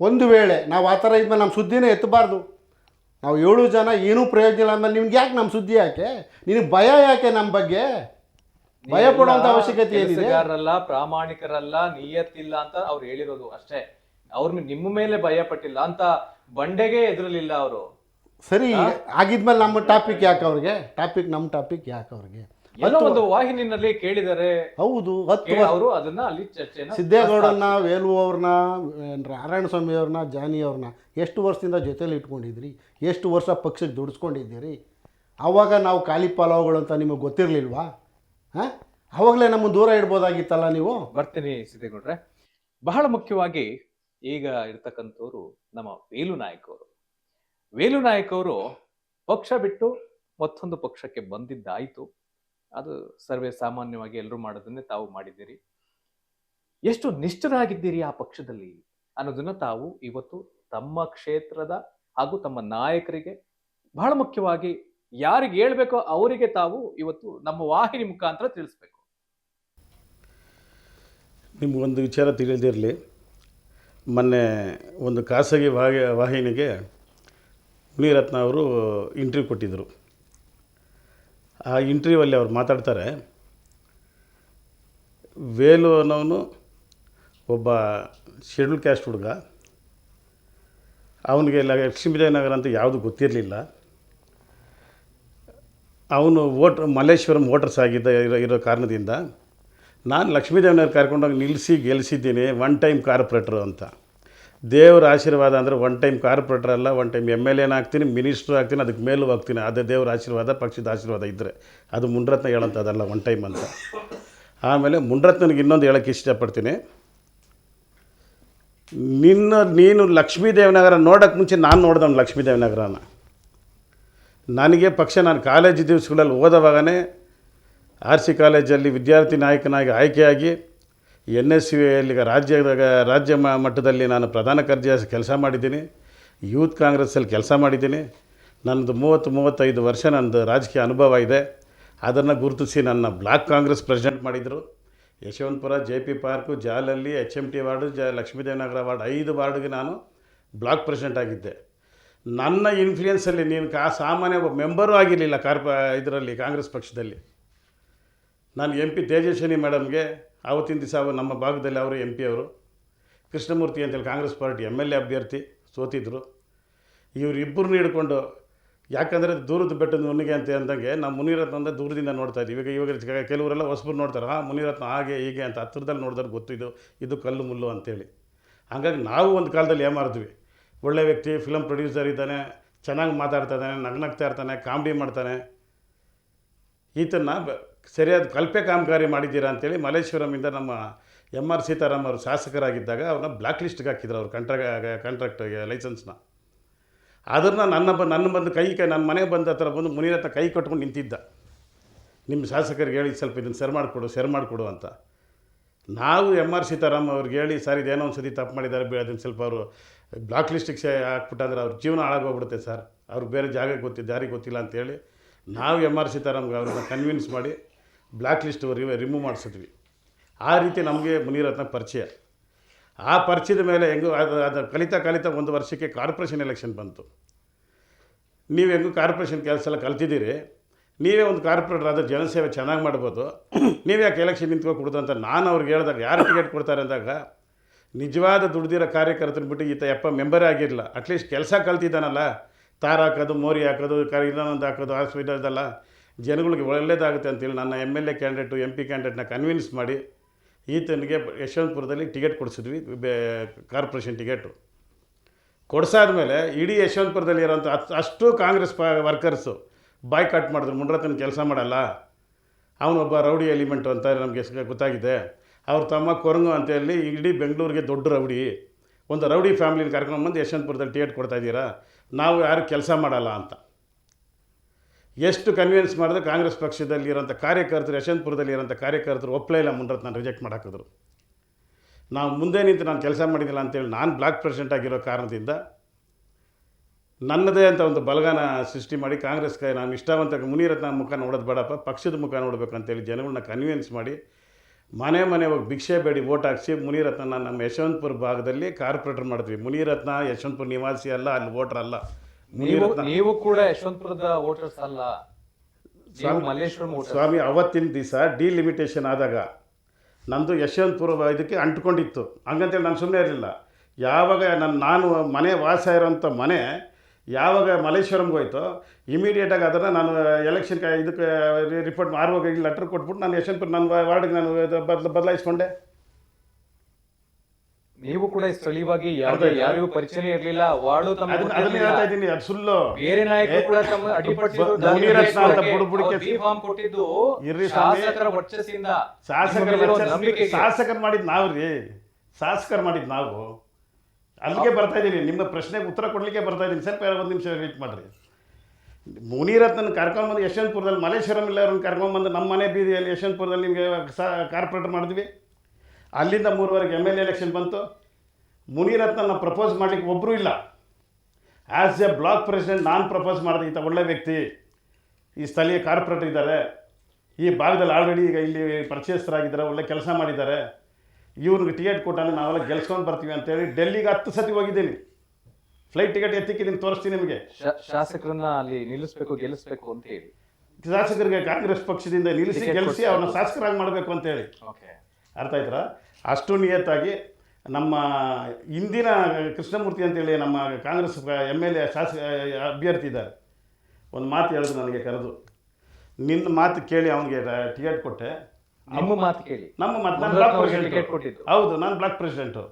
ಒಂದು ವೇಳೆ ನಾವು ಆ ಥರ ಇದ್ಮೇಲೆ ನಮ್ಮ ಸುದ್ದಿನೇ ಎತ್ತಬಾರ್ದು. ನಾವು ಏಳು ಜನ ಏನೂ ಪ್ರಯೋಜನ ಇಲ್ಲ ಅಂದ್ಮೇಲೆ ನಿಮ್ಗೆ ಯಾಕೆ ನಮ್ಮ ಸುದ್ದಿ ಯಾಕೆ? ನಿನಗೆ ಭಯ ಯಾಕೆ ನಮ್ಮ ಬಗ್ಗೆ? ಭಯ ಪಡುವಂಥ ಅವಶ್ಯಕತೆ ಏನಿದೆ? ಕೆಲಸಗಾರರಲ್ಲ ಪ್ರಾಮಾಣಿಕರಲ್ಲ ನಿಯತ್ತಿಲ್ಲ ಅಂತ ಅವ್ರು ಹೇಳಿರೋದು ಅಷ್ಟೇ. ಅವ್ರ ನಿಮ್ಮ ಮೇಲೆ ಭಯ ಪಟ್ಟಿಲ್ಲ ಅಂತ ಬಂಡೆಗೆ ಎದುರಲಿಲ್ಲ ಅವರು. ಸರಿ ಆಗಿದ್ಮೇಲೆ ನಮ್ಮ ಟಾಪಿಕ್ ಯಾಕೆ ಅವ್ರಿಗೆ? ಟಾಪಿಕ್ ನಮ್ಮ ಟಾಪಿಕ್ ಯಾಕೆ ಅವ್ರಿಗೆ? ಎಲ್ಲೋ ಒಂದು ವಾಹಿನಿನಲ್ಲಿ ಕೇಳಿದ್ದಾರೆ ಹೌದು ಹತ್ತು ಅವರು ಅದನ್ನ ಅಲ್ಲಿ ಚರ್ಚೆ ಸಿದ್ದೇಗೌಡನ ವೇಲು ಅವ್ರನ್ನ ನಾರಾಯಣ ಸ್ವಾಮಿ ಅವ್ರನ್ನ ಜಾನಿ ಅವ್ರನ್ನ ಎಷ್ಟು ವರ್ಷದಿಂದ ಜೊತೆಲಿ ಇಟ್ಕೊಂಡಿದ್ರಿ ಎಷ್ಟು ವರ್ಷ ಪಕ್ಷಕ್ಕೆ ದುಡಿಸ್ಕೊಂಡಿದ್ದೀರಿ? ಆವಾಗ ನಾವು ಖಾಲಿ ಪಲಾವ್ಗಳು ಅಂತ ನಿಮಗೆ ಗೊತ್ತಿರಲಿಲ್ವಾ? ಹಾಂ? ಆವಾಗಲೇ ನಮ್ಮ ದೂರ ಇಡ್ಬೋದಾಗಿತ್ತಲ್ಲ ನೀವು? ಬರ್ತೀನಿ ಸಿದ್ದೇಗೌಡ್ರೆ. ಬಹಳ ಮುಖ್ಯವಾಗಿ ಈಗ ಇರ್ತಕ್ಕಂಥವ್ರು ನಮ್ಮ ವೇಲು ನಾಯಕ್ ಅವರು. ವೇಲು ನಾಯಕ್ ಅವರು ಪಕ್ಷ ಬಿಟ್ಟು ಮತ್ತೊಂದು ಪಕ್ಷಕ್ಕೆ ಬಂದಿದ್ದಾಯ್ತು. ಅದು ಸರ್ವೇ ಸಾಮಾನ್ಯವಾಗಿ ಎಲ್ಲರೂ ಮಾಡೋದನ್ನೇ ತಾವು ಮಾಡಿದ್ದೀರಿ. ಎಷ್ಟು ನಿಷ್ಠರಾಗಿದ್ದೀರಿ ಆ ಪಕ್ಷದಲ್ಲಿ ಅನ್ನೋದನ್ನ ತಾವು ಇವತ್ತು ತಮ್ಮ ಕ್ಷೇತ್ರದ ಹಾಗೂ ತಮ್ಮ ನಾಯಕರಿಗೆ ಬಹಳ ಮುಖ್ಯವಾಗಿ ಯಾರಿಗೆ ಹೇಳ್ಬೇಕೋ ಅವರಿಗೆ ತಾವು ಇವತ್ತು ನಮ್ಮ ವಾಹಿನಿ ಮುಖಾಂತರ ತಿಳಿಸ್ಬೇಕು. ನಿಮಗೊಂದು ವಿಚಾರ ತಿಳಿದಿರಲಿ ಮೊನ್ನೆ ಒಂದು ಖಾಸಗಿ ವಾಹಿ, ವಾಹಿನಿಗೆ ಮುನಿರತ್ನ ಅವರು ಇಂಟರ್ವ್ಯೂ ಕೊಟ್ಟಿದ್ದರು. ಆ ಇಂಟರ್ವ್ಯೂವಲ್ಲಿ ಅವ್ರು ಮಾತಾಡ್ತಾರೆ, ವೇಲು ಅನ್ನೋನು ಒಬ್ಬ ಶೆಡ್ಯೂಲ್ ಕ್ಯಾಸ್ಟ್ ಹುಡುಗ. ಅವನಿಗೆ ಲಕ್ಷ್ಮೀದೇವನಗರ ಅಂತ ಯಾವುದು ಗೊತ್ತಿರಲಿಲ್ಲ. ಅವನು ವೋಟ್, ಮಲ್ಲೇಶ್ವರಂ ವೋಟರ್ಸ್ ಆಗಿದ್ದ, ಇರೋ ಇರೋ ಕಾರಣದಿಂದ, ನಾನು ಲಕ್ಷ್ಮೀದೇವನವ್ರು ಕರ್ಕೊಂಡೋಗಿ ನಿಲ್ಲಿಸಿ ಗೆಲ್ಲಿಸಿದ್ದೀನಿ ಒನ್ ಟೈಮ್ ಕಾರ್ಪೊರೇಟ್ರು ಅಂತ. ದೇವರ ಆಶೀರ್ವಾದ ಅಂದರೆ ಒನ್ ಟೈಮ್ ಕಾರ್ಪೊರೇಟರ್ ಅಲ್ಲ ಒನ್ ಟೈಮ್ ಎಂ ಎಲ್ ಎನ ಆಗ್ತೀನಿ ಮಿನಿಸ್ಟ್ರು ಆಗ್ತೀನಿ, ಅದಕ್ಕೆ ಮೇಲೂ ಹೋಗ್ತೀನಿ. ಅದೇ ದೇವರ ಆಶೀರ್ವಾದ, ಪಕ್ಷದ ಆಶೀರ್ವಾದ ಇದ್ದರೆ ಅದು ಮುಂಡ್ರತ್ನ ಹೇಳೋಂಥದ್ದಲ್ಲ ಒನ್ ಟೈಮ್ ಅಂತ. ಆಮೇಲೆ ಮುಂಡ್ರತ್ನನಿಗೆ ಇನ್ನೊಂದು ಹೇಳೋಕ್ಕೆ ಇಷ್ಟಪಡ್ತೀನಿ. ನಿನ್ನ, ನೀನು ಲಕ್ಷ್ಮೀ ದೇವನಗರ ನೋಡೋಕ್ಕೆ ಮುಂಚೆ ನಾನು ನೋಡ್ದವ್ನು ಲಕ್ಷ್ಮೀ ದೇವನಗರನ ನನಗೆ ಪಕ್ಷ, ನಾನು ಕಾಲೇಜು ದಿವಸಗಳಲ್ಲಿ ಓದೋವಾಗನೇ ಆರ್ ಸಿ ಕಾಲೇಜಲ್ಲಿ ವಿದ್ಯಾರ್ಥಿ ನಾಯಕನಾಗಿ ಆಯ್ಕೆಯಾಗಿ ಎನ್ ಎಸ್ ಯು ಎಲ್ಲಿ ರಾಜ್ಯದಾಗ ರಾಜ್ಯ ಮಟ್ಟದಲ್ಲಿ ನಾನು ಪ್ರಧಾನ ಕಾರ್ಯದರ್ಶಿ ಕೆಲಸ ಮಾಡಿದ್ದೀನಿ. ಯೂತ್ ಕಾಂಗ್ರೆಸ್ಸಲ್ಲಿ ಕೆಲಸ ಮಾಡಿದ್ದೀನಿ. ನನ್ನದು ಮೂವತ್ತು, ಮೂವತ್ತೈದು ವರ್ಷ ನನ್ನದು ರಾಜಕೀಯ ಅನುಭವ ಇದೆ. ಅದನ್ನು ಗುರುತಿಸಿ ನನ್ನ ಬ್ಲಾಕ್ ಕಾಂಗ್ರೆಸ್ ಪ್ರೆಸಿಡೆಂಟ್ ಮಾಡಿದರು. ಯಶವಂತಪುರ, ಜೆ ಪಿ ಪಾರ್ಕು ಜಾಲಲ್ಲಿ ಎಚ್ ಎಂ ಟಿ ವಾರ್ಡು, ಜ, ಲಕ್ಷ್ಮೀದೇವನಗರ ವಾರ್ಡ್ ಐದು ವಾರ್ಡ್ಗೆ ನಾನು ಬ್ಲಾಕ್ ಪ್ರೆಸಿಡೆಂಟ್ ಆಗಿದ್ದೆ. ನನ್ನ ಇನ್ಫ್ಲೂಯೆನ್ಸಲ್ಲಿ ನೀನು ಕಾ, ಸಾಮಾನ್ಯ ಒಬ್ಬ ಮೆಂಬರೂ ಆಗಿರಲಿಲ್ಲ ಕಾರ್ಪ, ಇದರಲ್ಲಿ ಕಾಂಗ್ರೆಸ್ ಪಕ್ಷದಲ್ಲಿ. ನಾನು ಎಂ ಪಿ ತೇಜಸ್ವಿನಿ ಮೇಡಮ್ಗೆ ಆವತ್ತಿನ ದಿವಸ ನಮ್ಮ ಭಾಗದಲ್ಲಿ ಅವರು ಎಂ ಪಿ ಅವರು. ಕೃಷ್ಣಮೂರ್ತಿ ಅಂತೇಳಿ Congress party M L A ಅಭ್ಯರ್ಥಿ ಸೋತಿದ್ದರು ಇವರಿಬ್ಬರನ್ನ ಹಿಡ್ಕೊಂಡು, ಯಾಕಂದರೆ ದೂರದ ಬೆಟ್ಟದ ಮುನಿಗೆ ಅಂತ ಅಂದಂಗೆ ನಾವು ಮುನಿರತ್ನ ಅಂದರೆ ದೂರದಿಂದ ನೋಡ್ತಾ ಇದ್ದೀವಿ ಈಗ ಇವಾಗ ಕೆಲವರೆಲ್ಲ ಹೊಸಬ್ರು ನೋಡ್ತಾರೆ ಹಾಂ ಮುನಿರತ್ನ ಹಾಗೆ ಹೀಗೆ ಅಂತ ಹತ್ತಿರದಲ್ಲಿ ನೋಡಿದ್ರೆ ಗೊತ್ತು ಇದು ಕಲ್ಲು ಮುಲ್ಲು ಅಂತೇಳಿ. ಹಾಗಾಗಿ ನಾವು ಒಂದು ಕಾಲದಲ್ಲಿ ಏಮಾರಿದ್ವಿ. ಒಳ್ಳೆ ವ್ಯಕ್ತಿ ಫಿಲಮ್ ಪ್ರೊಡ್ಯೂಸರ್ ಇದ್ದಾನೆ, ಚೆನ್ನಾಗಿ ಮಾತಾಡ್ತಾ ಇದ್ದಾನೆ ನಗ್ನಗ್ತಾ ಇರ್ತಾನೆ ಕಾಮಿಡಿ ಮಾಡ್ತಾನೆ. ಈತನ ಸರಿಯಾದ ಕಲ್ಪೆ ಕಾಮಗಾರಿ ಮಾಡಿದ್ದೀರಾ ಅಂತೇಳಿ ಮಲ್ಲೇಶ್ವರಮಿಂದ ನಮ್ಮ ಎಂ ಆರ್ ಸೀತಾರಾಮ್ ಅವರು ಶಾಸಕರಾಗಿದ್ದಾಗ ಅವ್ರನ್ನ ಬ್ಲ್ಯಾಕ್ ಲಿಸ್ಟ್ಗೆ ಹಾಕಿದ್ರು ಅವ್ರು ಕಂಟ್ರಾ ಕಾಂಟ್ರಾಕ್ಟಿಗೆ ಲೈಸೆನ್ಸ್ನ ಅದನ್ನು ನನ್ನ ಬ, ನನ್ನ ಬಂದು ಕೈ ಕೈ, ನನ್ನ ಮನೆಗೆ ಬಂದ ಹತ್ರ ಬಂದು ಮುನಿರತ್ನ ಕೈ ಕಟ್ಕೊಂಡು ನಿಂತಿದ್ದ. ನಿಮ್ಮ ಶಾಸಕರಿಗೆ ಹೇಳಿ ಸ್ವಲ್ಪ ಇದನ್ನು ಸೆರ್ ಮಾಡಿಕೊಡು ಸೆರ್ ಮಾಡಿಕೊಡು ಅಂತ. ನಾವು ಎಂ ಆರ್ ಸೀತಾರಾಮ್ ಅವ್ರಿಗೆ ಹೇಳಿ, ಸರ್, ಇದೇನೋ ಒಂದು ಸತಿ ತಪ್ಪು ಮಾಡಿದ್ದಾರೆ ಅದನ್ನು ಸ್ವಲ್ಪ ಅವರು ಬ್ಲಾಕ್ ಲಿಸ್ಟಿಗೆ ಸೇ ಹಾಕ್ಬಿಟ್ಟಂದ್ರೆ ಅವ್ರ ಜೀವನ ಹಾಳಾಗೋಗ್ಬಿಡುತ್ತೆ, ಸರ್. ಅವ್ರಿಗೆ ಬೇರೆ ಜಾಗಕ್ಕೆ ಗೊತ್ತಿ ದಾರಿ ಗೊತ್ತಿಲ್ಲ ಅಂತೇಳಿ ನಾವು ಎಂ ಆರ್ ಸೀತಾರಾಮ್ಗೆ ಅವ್ರನ್ನ ಕನ್ವಿನ್ಸ್ ಮಾಡಿ ಬ್ಲ್ಯಾಕ್ ಲಿಸ್ಟ್ ರಿಮೂವ್ ಮಾಡಿಸಿದ್ವಿ. ಆ ರೀತಿ ನಮಗೆ ಮುನಿರತ್ನ ಪರಿಚಯ. ಆ ಪರಿಚಯದ ಮೇಲೆ ಹೆಂಗೋ ಅದು ಅದು ಕಲಿತಾ ಕಲಿತಾ ಒಂದು ವರ್ಷಕ್ಕೆ ಕಾರ್ಪೊರೇಷನ್ ಎಲೆಕ್ಷನ್ ಬಂತು. ನೀವು ಹೆಂಗು ಕಾರ್ಪೊರೇಷನ್ ಕೆಲಸ ಎಲ್ಲ ಕಲ್ತಿದ್ದೀರಿ. ನೀವೇ ಒಂದು ಕಾರ್ಪೊರೇಟರ್ ಆದರೆ ಜನಸೇವೆ ಚೆನ್ನಾಗಿ ಮಾಡ್ಬೋದು. ನೀವು ಯಾಕೆ ಎಲೆಕ್ಷನ್ ನಿಂತ್ಕೊಂಡು ಅಂತ ನಾನು ಅವ್ರಿಗೆ ಹೇಳಿದಾಗ, ಯಾರು ಟಿಕೆಟ್ ಕೊಡ್ತಾರೆ ಅಂದಾಗ, ನಿಜವಾದ ದುಡ್ದಿರೋ ಕಾರ್ಯಕರ್ತನ ಬಿಟ್ಟು ಈತ ಯಪ್ಪ ಮೆಂಬರೇ ಆಗಿರಲಿಲ್ಲ ಅಟ್ಲೀಸ್ಟ್ ಕೆಲಸ ಕಲ್ತಿದ್ದಾನಲ್ಲ. ತಾರ್ ಹಾಕೋದು, ಮೋರಿ ಹಾಕೋದು ಕ ಇನ್ನೊಂದು ಹಾಕೋದು, ಹಾಸ್ಪಿಟಲ್ದಲ್ಲ. ಜನಗಳಿಗೆ ಒಳ್ಳೆಯದಾಗುತ್ತೆ ಅಂತೇಳಿ ನನ್ನ M L A candidate M P ಕ್ಯಾಂಡಿಡೇಟ್ನ convince ಮಾಡಿ ಈತನಿಗೆ ಯಶವಂತಪುರದಲ್ಲಿ ಟಿಕೆಟ್ ಕೊಡಿಸಿದ್ವಿ, ಬೇ ಕಾರ್ಪೊರೇಷನ್ ಟಿಕೆಟು ಕೊಡಿಸಾದ್ಮೇಲೆ ಇಡೀ ಯಶವಂತಪುರದಲ್ಲಿ ಇರೋಂಥ ಅಷ್ಟು ಕಾಂಗ್ರೆಸ್ ಪ ವರ್ಕರ್ಸು ಬಾಯ್ ಕಟ್ ಮಾಡಿದ್ರು, ಮುಂಡ್ರತನ ಕೆಲಸ ಮಾಡಲ್ಲ. ಅವನೊಬ್ಬ ರೌಡಿ ಎಲಿಮೆಂಟು ಅಂತ ನಮಗೆ ಗೊತ್ತಾಗಿದೆ. ಅವ್ರ ತಮ್ಮ ಕೊರಂಗು ಅಂತೇಳಿ ಇಡೀ ಬೆಂಗಳೂರಿಗೆ ದೊಡ್ಡ ರೌಡಿ ಒಂದು ರೌಡಿ ಫ್ಯಾಮಿಲಿನ ಕರ್ಕೊಂಡ್ಬಂದು ಯಶವಂತಪುರದಲ್ಲಿ ಟಿಕೆಟ್ ಕೊಡ್ತಾ ಇದ್ದೀರಾ? ನಾವು ಯಾರು ಕೆಲಸ ಮಾಡಲ್ಲ ಅಂತ. ಎಷ್ಟು ಕನ್ವಿನ್ಸ್ ಮಾಡಿದ್ರೆ ಕಾಂಗ್ರೆಸ್ ಪಕ್ಷದಲ್ಲಿ ಇರೋಂಥ ಕಾರ್ಯಕರ್ತರು ಯಶವಂತಪುರದಲ್ಲಿ ಇರೋಂಥ ಕಾರ್ಯಕರ್ತರು ಒಪ್ಪಲೇ ಇಲ್ಲ ನಾನು ರಿಜೆಕ್ಟ್ ಮಾಡಾಕಿದ್ರು. ನಾವು ಮುಂದೆ ನಿಂತು ನಾನು ಕೆಲಸ ಮಾಡಿದ್ದಿಲ್ಲ ಅಂತೇಳಿ ನಾನು ಬ್ಲಾಕ್ ಪ್ರೆಸಿಡೆಂಟ್ ಆಗಿರೋ ಕಾರಣದಿಂದ ನನ್ನದೇ ಅಂತ ಒಂದು ಬಲಗಾನ ಸೃಷ್ಟಿ ಮಾಡಿ ಕಾಂಗ್ರೆಸ್ಗೆ ನಾನು ಇಷ್ಟವಂತ ಮುನಿರತ್ನ ಮುಖ ನೋಡೋದು ಬೇಡಪ್ಪ, ಪಕ್ಷದ ಮುಖ ನೋಡಬೇಕು ಅಂತೇಳಿ ಜನಗಳನ್ನ ಕನ್ವಿನ್ಸ್ ಮಾಡಿ ಮನೆ ಮನೆ ಹೋಗಿ ಭಿಕ್ಷೆ ಬೇಡಿ ಓಟ್ ಹಾಕಿಸಿ ಮುನಿರತ್ನ ನಮ್ಮ ಯಶವಂತಪುರ ಭಾಗದಲ್ಲಿ ಕಾರ್ಪೊರೇಟರ್ ಮಾಡಿದ್ವಿ ಮುನಿರತ್ನ, ಯಶವಂತಪುರ ನಿವಾಸಿ ಅಲ್ಲ, ಅಲ್ಲಿ ವೋಟರ್ ಅಲ್ಲ. ನೀವು ನೀವು ಕೂಡ ಯಶವಂತಪುರದ ವೋಟರ್ಸ್ ಅಲ್ಲ. ನೀವು ಮಲ್ಲೇಶ್ವರಂ ವೋಟರ್ ಸ್ವಾಮಿ ಅವತ್ತಿನ ದಿವಸ ಡಿಲಿಮಿಟೇಷನ್ ಆದಾಗ ನಂದು ಯಶವಂತಪುರ ಇದಕ್ಕೆ ಅಂಟ್ಕೊಂಡಿತ್ತು. ಹಂಗಂತೇಳಿ ನಾನು ಸುಮ್ಮನೆ ಇರಲಿಲ್ಲ. ಯಾವಾಗ ನನ್ನ ನಾನು ಮನೆ ವಾಸ ಇರೋಂಥ ಮನೆ ಯಾವಾಗ ಮಲ್ಲೇಶ್ವರಂಗೆ ಹೋಯ್ತೋ ಇಮಿಡಿಯೇಟಾಗಿ ಅದನ್ನು ನಾನು ಎಲೆಕ್ಷನ್ ಇದಕ್ಕೆ ರಿಪೋರ್ಟ್ ಮಾರುವಾಗ ಇಲ್ಲಿ ಲೆಟ್ರ್ ಕೊಟ್ಬಿಟ್ಟು ನಾನು ಯಶವಂತಪುರ ನನ್ನ ವಾರ್ಡಿಗೆ ನಾನು ಬದಲ ಬದಲಾಯಿಸ್ಕೊಂಡೆ. ನೀವು ಕೂಡ ಸ್ಥಳೀಯವಾಗಿ ಯಾವ್ದು ಅರ್ಥ ಯಾರಿಗೂ ಪರಿಚಯ ಇರಲಿಲ್ಲ ವಾರ್ಡು ತಮ್ಮ ಅದನ್ನ ಹೇಳ್ತಾ ಇದ್ದೀನಿ ಅದು ಸುಳ್ಳು. ಬೇರೆ ನಾಯಕರು ಕೂಡ ತಮ್ಮ ಅಡ್ಡಿಪಡಿಸಿದ್ರು ಬ- ಮುನಿರತ್ನ ಅಂತ ಬುಡ ಬಿ ಫಾರ್ಮ್ ಕೊಟ್ಟಿದ್ದು ಇರ್ರಿ. ಶಾಸಕರ ವರ್ಚಸ್ಸಿಂದ. ಶಾಸಕರ ನಂಬಿಕೆಗೆ. ಶಾಸಕರು ಮಾಡಿದ್ದು ನಾವು ರೀ ಶಾಸಕರು ಮಾಡಿದ್ ನಾವು. ಅಲ್ಲಿಗೆ ಬರ್ತಾ ಇದ್ದೀನಿ. ನಿಮ್ಮ ಪ್ರಶ್ನೆಗೆ ಉತ್ತರ ಕೊಡ್ಲಿಕ್ಕೆ ಬರ್ತಾ ಇದ್ದೀನಿ. ಸ್ವಲ್ಪ ಒಂದು ನಿಮಿಷ ವೇಟ್ ಮಾಡ್ರಿ. ಮುನಿರತ್ನ ಕರ್ಕೊಂಬಂದು ಯಶವಂತಪುರದಲ್ಲಿ ಮಲೇಶ್ವರಂ ಇಲ್ಲ ಅವ್ರನ್ನ ಕರ್ಕೊಂಬಂದು ನಮ್ಮ ಮನೆ ಬೀದಿಯಲ್ಲಿ ಯಶವಂತಪುರದಲ್ಲಿ ನಿಮಗೆ ಸಾ ಕಾರ್ಪೊರೇಟರ್ ಮಾಡಿದ್ವಿ. ಅಲ್ಲಿಂದ ಮೂರುವರೆಗೆ ಎಂ ಎಲ್ ಎಲೆಕ್ಷನ್ ಬಂತು. ಮುನಿರತ್ನ ಪ್ರಪೋಸ್ ಮಾಡಲಿಕ್ಕೆ ಒಬ್ಬರೂ ಇಲ್ಲ. ಆ್ಯಸ್ ಎ ಬ್ಲಾಕ್ ಪ್ರೆಸಿಡೆಂಟ್ ನಾನು ಪ್ರಪೋಸ್ ಮಾಡಿದೆ ಈತ ಒಳ್ಳೆ ವ್ಯಕ್ತಿ. ಈ ಸ್ಥಳೀಯ ಕಾರ್ಪೊರೇಟರ್ ಇದ್ದಾರೆ. ಈ ಭಾಗದಲ್ಲಿ ಆಲ್ರೆಡಿ ಈಗ ಇಲ್ಲಿ ಪರಿಚಯಸ್ಥರಾಗಿದ್ದಾರೆ ಒಳ್ಳೆ ಕೆಲಸ ಮಾಡಿದ್ದಾರೆ. ಇವ್ರಿಗೆ ಟಿಕೆಟ್ ಕೊಟ್ಟಾಗ ನಾವೆಲ್ಲ ಗೆಲ್ಸ್ಕೊಂಡು ಬರ್ತೀವಿ ಅಂತೇಳಿ ಡೆಲ್ಲಿಗೆ ಹತ್ತು ಸತಿ ಹೋಗಿದ್ದೀನಿ. ಫ್ಲೈಟ್ ಟಿಕೆಟ್ ಎತ್ತಿಕ್ಕಿದ್ದೀನಿ ತೋರಿಸ್ತೀನಿ ನಿಮಗೆ. ಶಾಸಕರನ್ನ ಅಲ್ಲಿ ನಿಲ್ಲಿಸ್ಬೇಕು ಗೆಲ್ಲಿಸ್ಬೇಕು ಅಂತ ಹೇಳಿ. ಶಾಸಕರಿಗೆ ಕಾಂಗ್ರೆಸ್ ಪಕ್ಷದಿಂದ ನಿಲ್ಲಿಸಿ ಗೆಲ್ಲಿಸಿ. ಅವ್ರನ್ನ ಶಾಸಕರಾಗಿ ಮಾಡಬೇಕು ಅಂತೇಳಿ. ಓಕೆ ಅರ್ಥ ಆಯ್ತಾ ಅಷ್ಟು ನಿಯತ್ತಾಗಿ ನಮ್ಮ ಇಂದಿನ ಕೃಷ್ಣಮೂರ್ತಿ ಅಂತೇಳಿ ನಮ್ಮ ಕಾಂಗ್ರೆಸ್ ಎಂ ಎಲ್ ಎ ಶಾಸಕ ಅಭ್ಯರ್ಥಿ ಇದ್ದಾರೆ. ಒಂದು ಮಾತು ಹೇಳಿದ್ರು ನನಗೆ ಕರೆದು. ನಿನ್ನ ಮಾತು ಕೇಳಿ ಅವನಿಗೆ ಟಿಕೆಟ್ ಕೊಟ್ಟೆ. ನಮ್ಮ ಮಾತು ಕೇಳಿ. ನಮ್ಮ ಮಾತು ನಾನು ಬ್ಲಾಕ್ ಪ್ರೆಸಿಡೆಂಟ್. ಹೌದು ನಾನು ಬ್ಲಾಕ್ ಪ್ರೆಸಿಡೆಂಟು.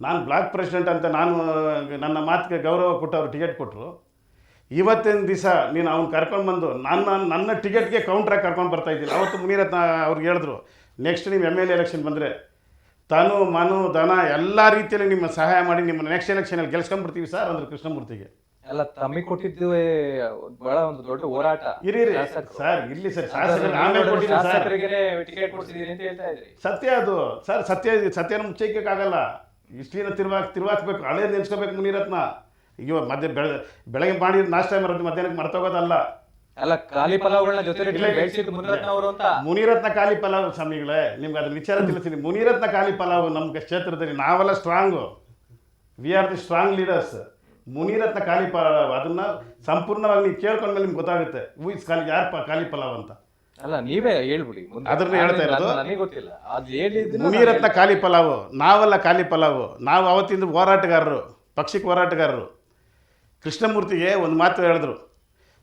ನಾನು ಬ್ಲಾಕ್ ಪ್ರೆಸಿಡೆಂಟ್ ಅಂತ ನಾನು ನನ್ನ ಮಾತಿಗೆ ಗೌರವ ಕೊಟ್ಟು ಅವ್ರು ಟಿಕೆಟ್ ಕೊಟ್ಟರು ಇವತ್ತಿನ ದಿವಸ ನೀನು ಅವ್ನು ಕರ್ಕೊಂಡ್ಬಂದು ನನ್ನ ನನ್ನ ಟಿಕೆಟ್ಗೆ ಕೌಂಟ್ರಾಗಿ ಕರ್ಕೊಂಡು ಬರ್ತಾ ಇದ್ದೀನಿ ಅವತ್ತು ಮುನಿರತ್ನ ಅವ್ರಿಗೆ ಹೇಳಿದ್ರು ನೆಕ್ಸ್ಟ್ ನೀವು ಎಂ ಎಲ್ ಎಲೆಕ್ಷನ್ ಬಂದರೆ ತನು ಮನು ದನ ಎಲ್ಲ ರೀತಿಯಲ್ಲಿ ನಿಮ್ಮ ಸಹಾಯ ಮಾಡಿ ನಿಮ್ಮ ನೆಕ್ಸ್ಟ್ ಎಲೆಕ್ಷನಲ್ಲಿ ಗೆಲ್ಸ್ಕೊಂಡ್ಬಿಡ್ತೀವಿ ಸರ್ ಅಂದ್ರೆ ಕೃಷ್ಣಮೂರ್ತಿಗೆ. ಅಲ್ಲ ತಮಗೆ ಕೊಟ್ಟಿದ್ದು ಬಹಳ ಒಂದು ದೊಡ್ಡ ಹೋರಾಟ. ಇರಿ. ಸರ್ ಇಲ್ಲಿ ಸರ್ ಟಿಕೆಟ್ ಕೊಡ್ತಿದ್ದೀರಿ ಅಂತ ಹೇಳ್ತಾ ಇದ್ರಿ. ಸತ್ಯ ಅದು. ಸರ್ ಸತ್ಯ ಸತ್ಯನ ಮುಚ್ಚಕ್ಕಾಗಲ್ಲ ಇಷ್ಟಿನ ತಿರುವಾಕ್ ತಿರುವಾಕ್ಬೇಕು. ಹಳೇದು ನೆನ್ಸ್ಕೋಬೇಕು ಮುನಿರತ್ನ. ಇವಾಗ ಮಧ್ಯ ಬೆಳೆ ಬೆಳಗ್ಗೆ ಮಾಡಿ ನಾಷ್ಟ ಮಾಡೋದು ಮಧ್ಯಾಹ್ನಕ್ಕೆ ಮರ್ತೋಗೋದಲ್ಲ. ಅಲ್ಲ ಖಾಲಿ ಪಲಾವ್ಗಳನ್ನ ಜೊತೆ. ಮುನಿರತ್ನ ಅವರು ಅಂತ. ಮುನಿರತ್ನ ಖಾಲಿ ಪಲಾವ್ ಸ್ವಾಮಿಗಳೇ ನಿಮ್ಗೆ ಅದ್ರ ವಿಚಾರ ತಿಳಿಸ್ತೀನಿ. ಮುನಿರತ್ನ ಖಾಲಿ ಪಲಾವ್ ನಮ್ಮ ಕ್ಷೇತ್ರದಲ್ಲಿ ನಾವೆಲ್ಲ strong we are the strong leaders Munirathna ಖಾಲಿ ಪಲಾವ್ ಅದನ್ನ ಸಂಪೂರ್ಣವಾಗಿ ನೀವು ಕೇಳ್ಕೊಂಡ್ಮೇಲೆ ನಿಮ್ಗೆ ಗೊತ್ತಾಗುತ್ತೆ. ಇಸ್ ಖಾಲಿ ಯಾರು ಖಾಲಿ ಪಲಾವ್ ಅಂತ. ಅಲ್ಲ ನೀವೇ ಹೇಳ್ಬಿಡಿ. ಅದನ್ನ ಹೇಳ್ತಾ ಇರೋದು. ನಾನು- ನನಗೆ ಗೊತ್ತಿಲ್ಲ. ಅದು ಹೇಳಿದ್ದು ಮುನಿರತ್ನ ಖಾಲಿ ಪಲಾವು ನಾವೆಲ್ಲ ಖಾಲಿ ಪಲಾವು. ನಾವು ಅವತ್ತಿಂದ ಹೋರಾಟಗಾರರು ಪಕ್ಷಿಕ ಹೋರಾಟಗಾರರು. ಕೃಷ್ಣಮೂರ್ತಿಗೆ ಒಂದು ಮಾತು ಹೇಳಿದ್ರು.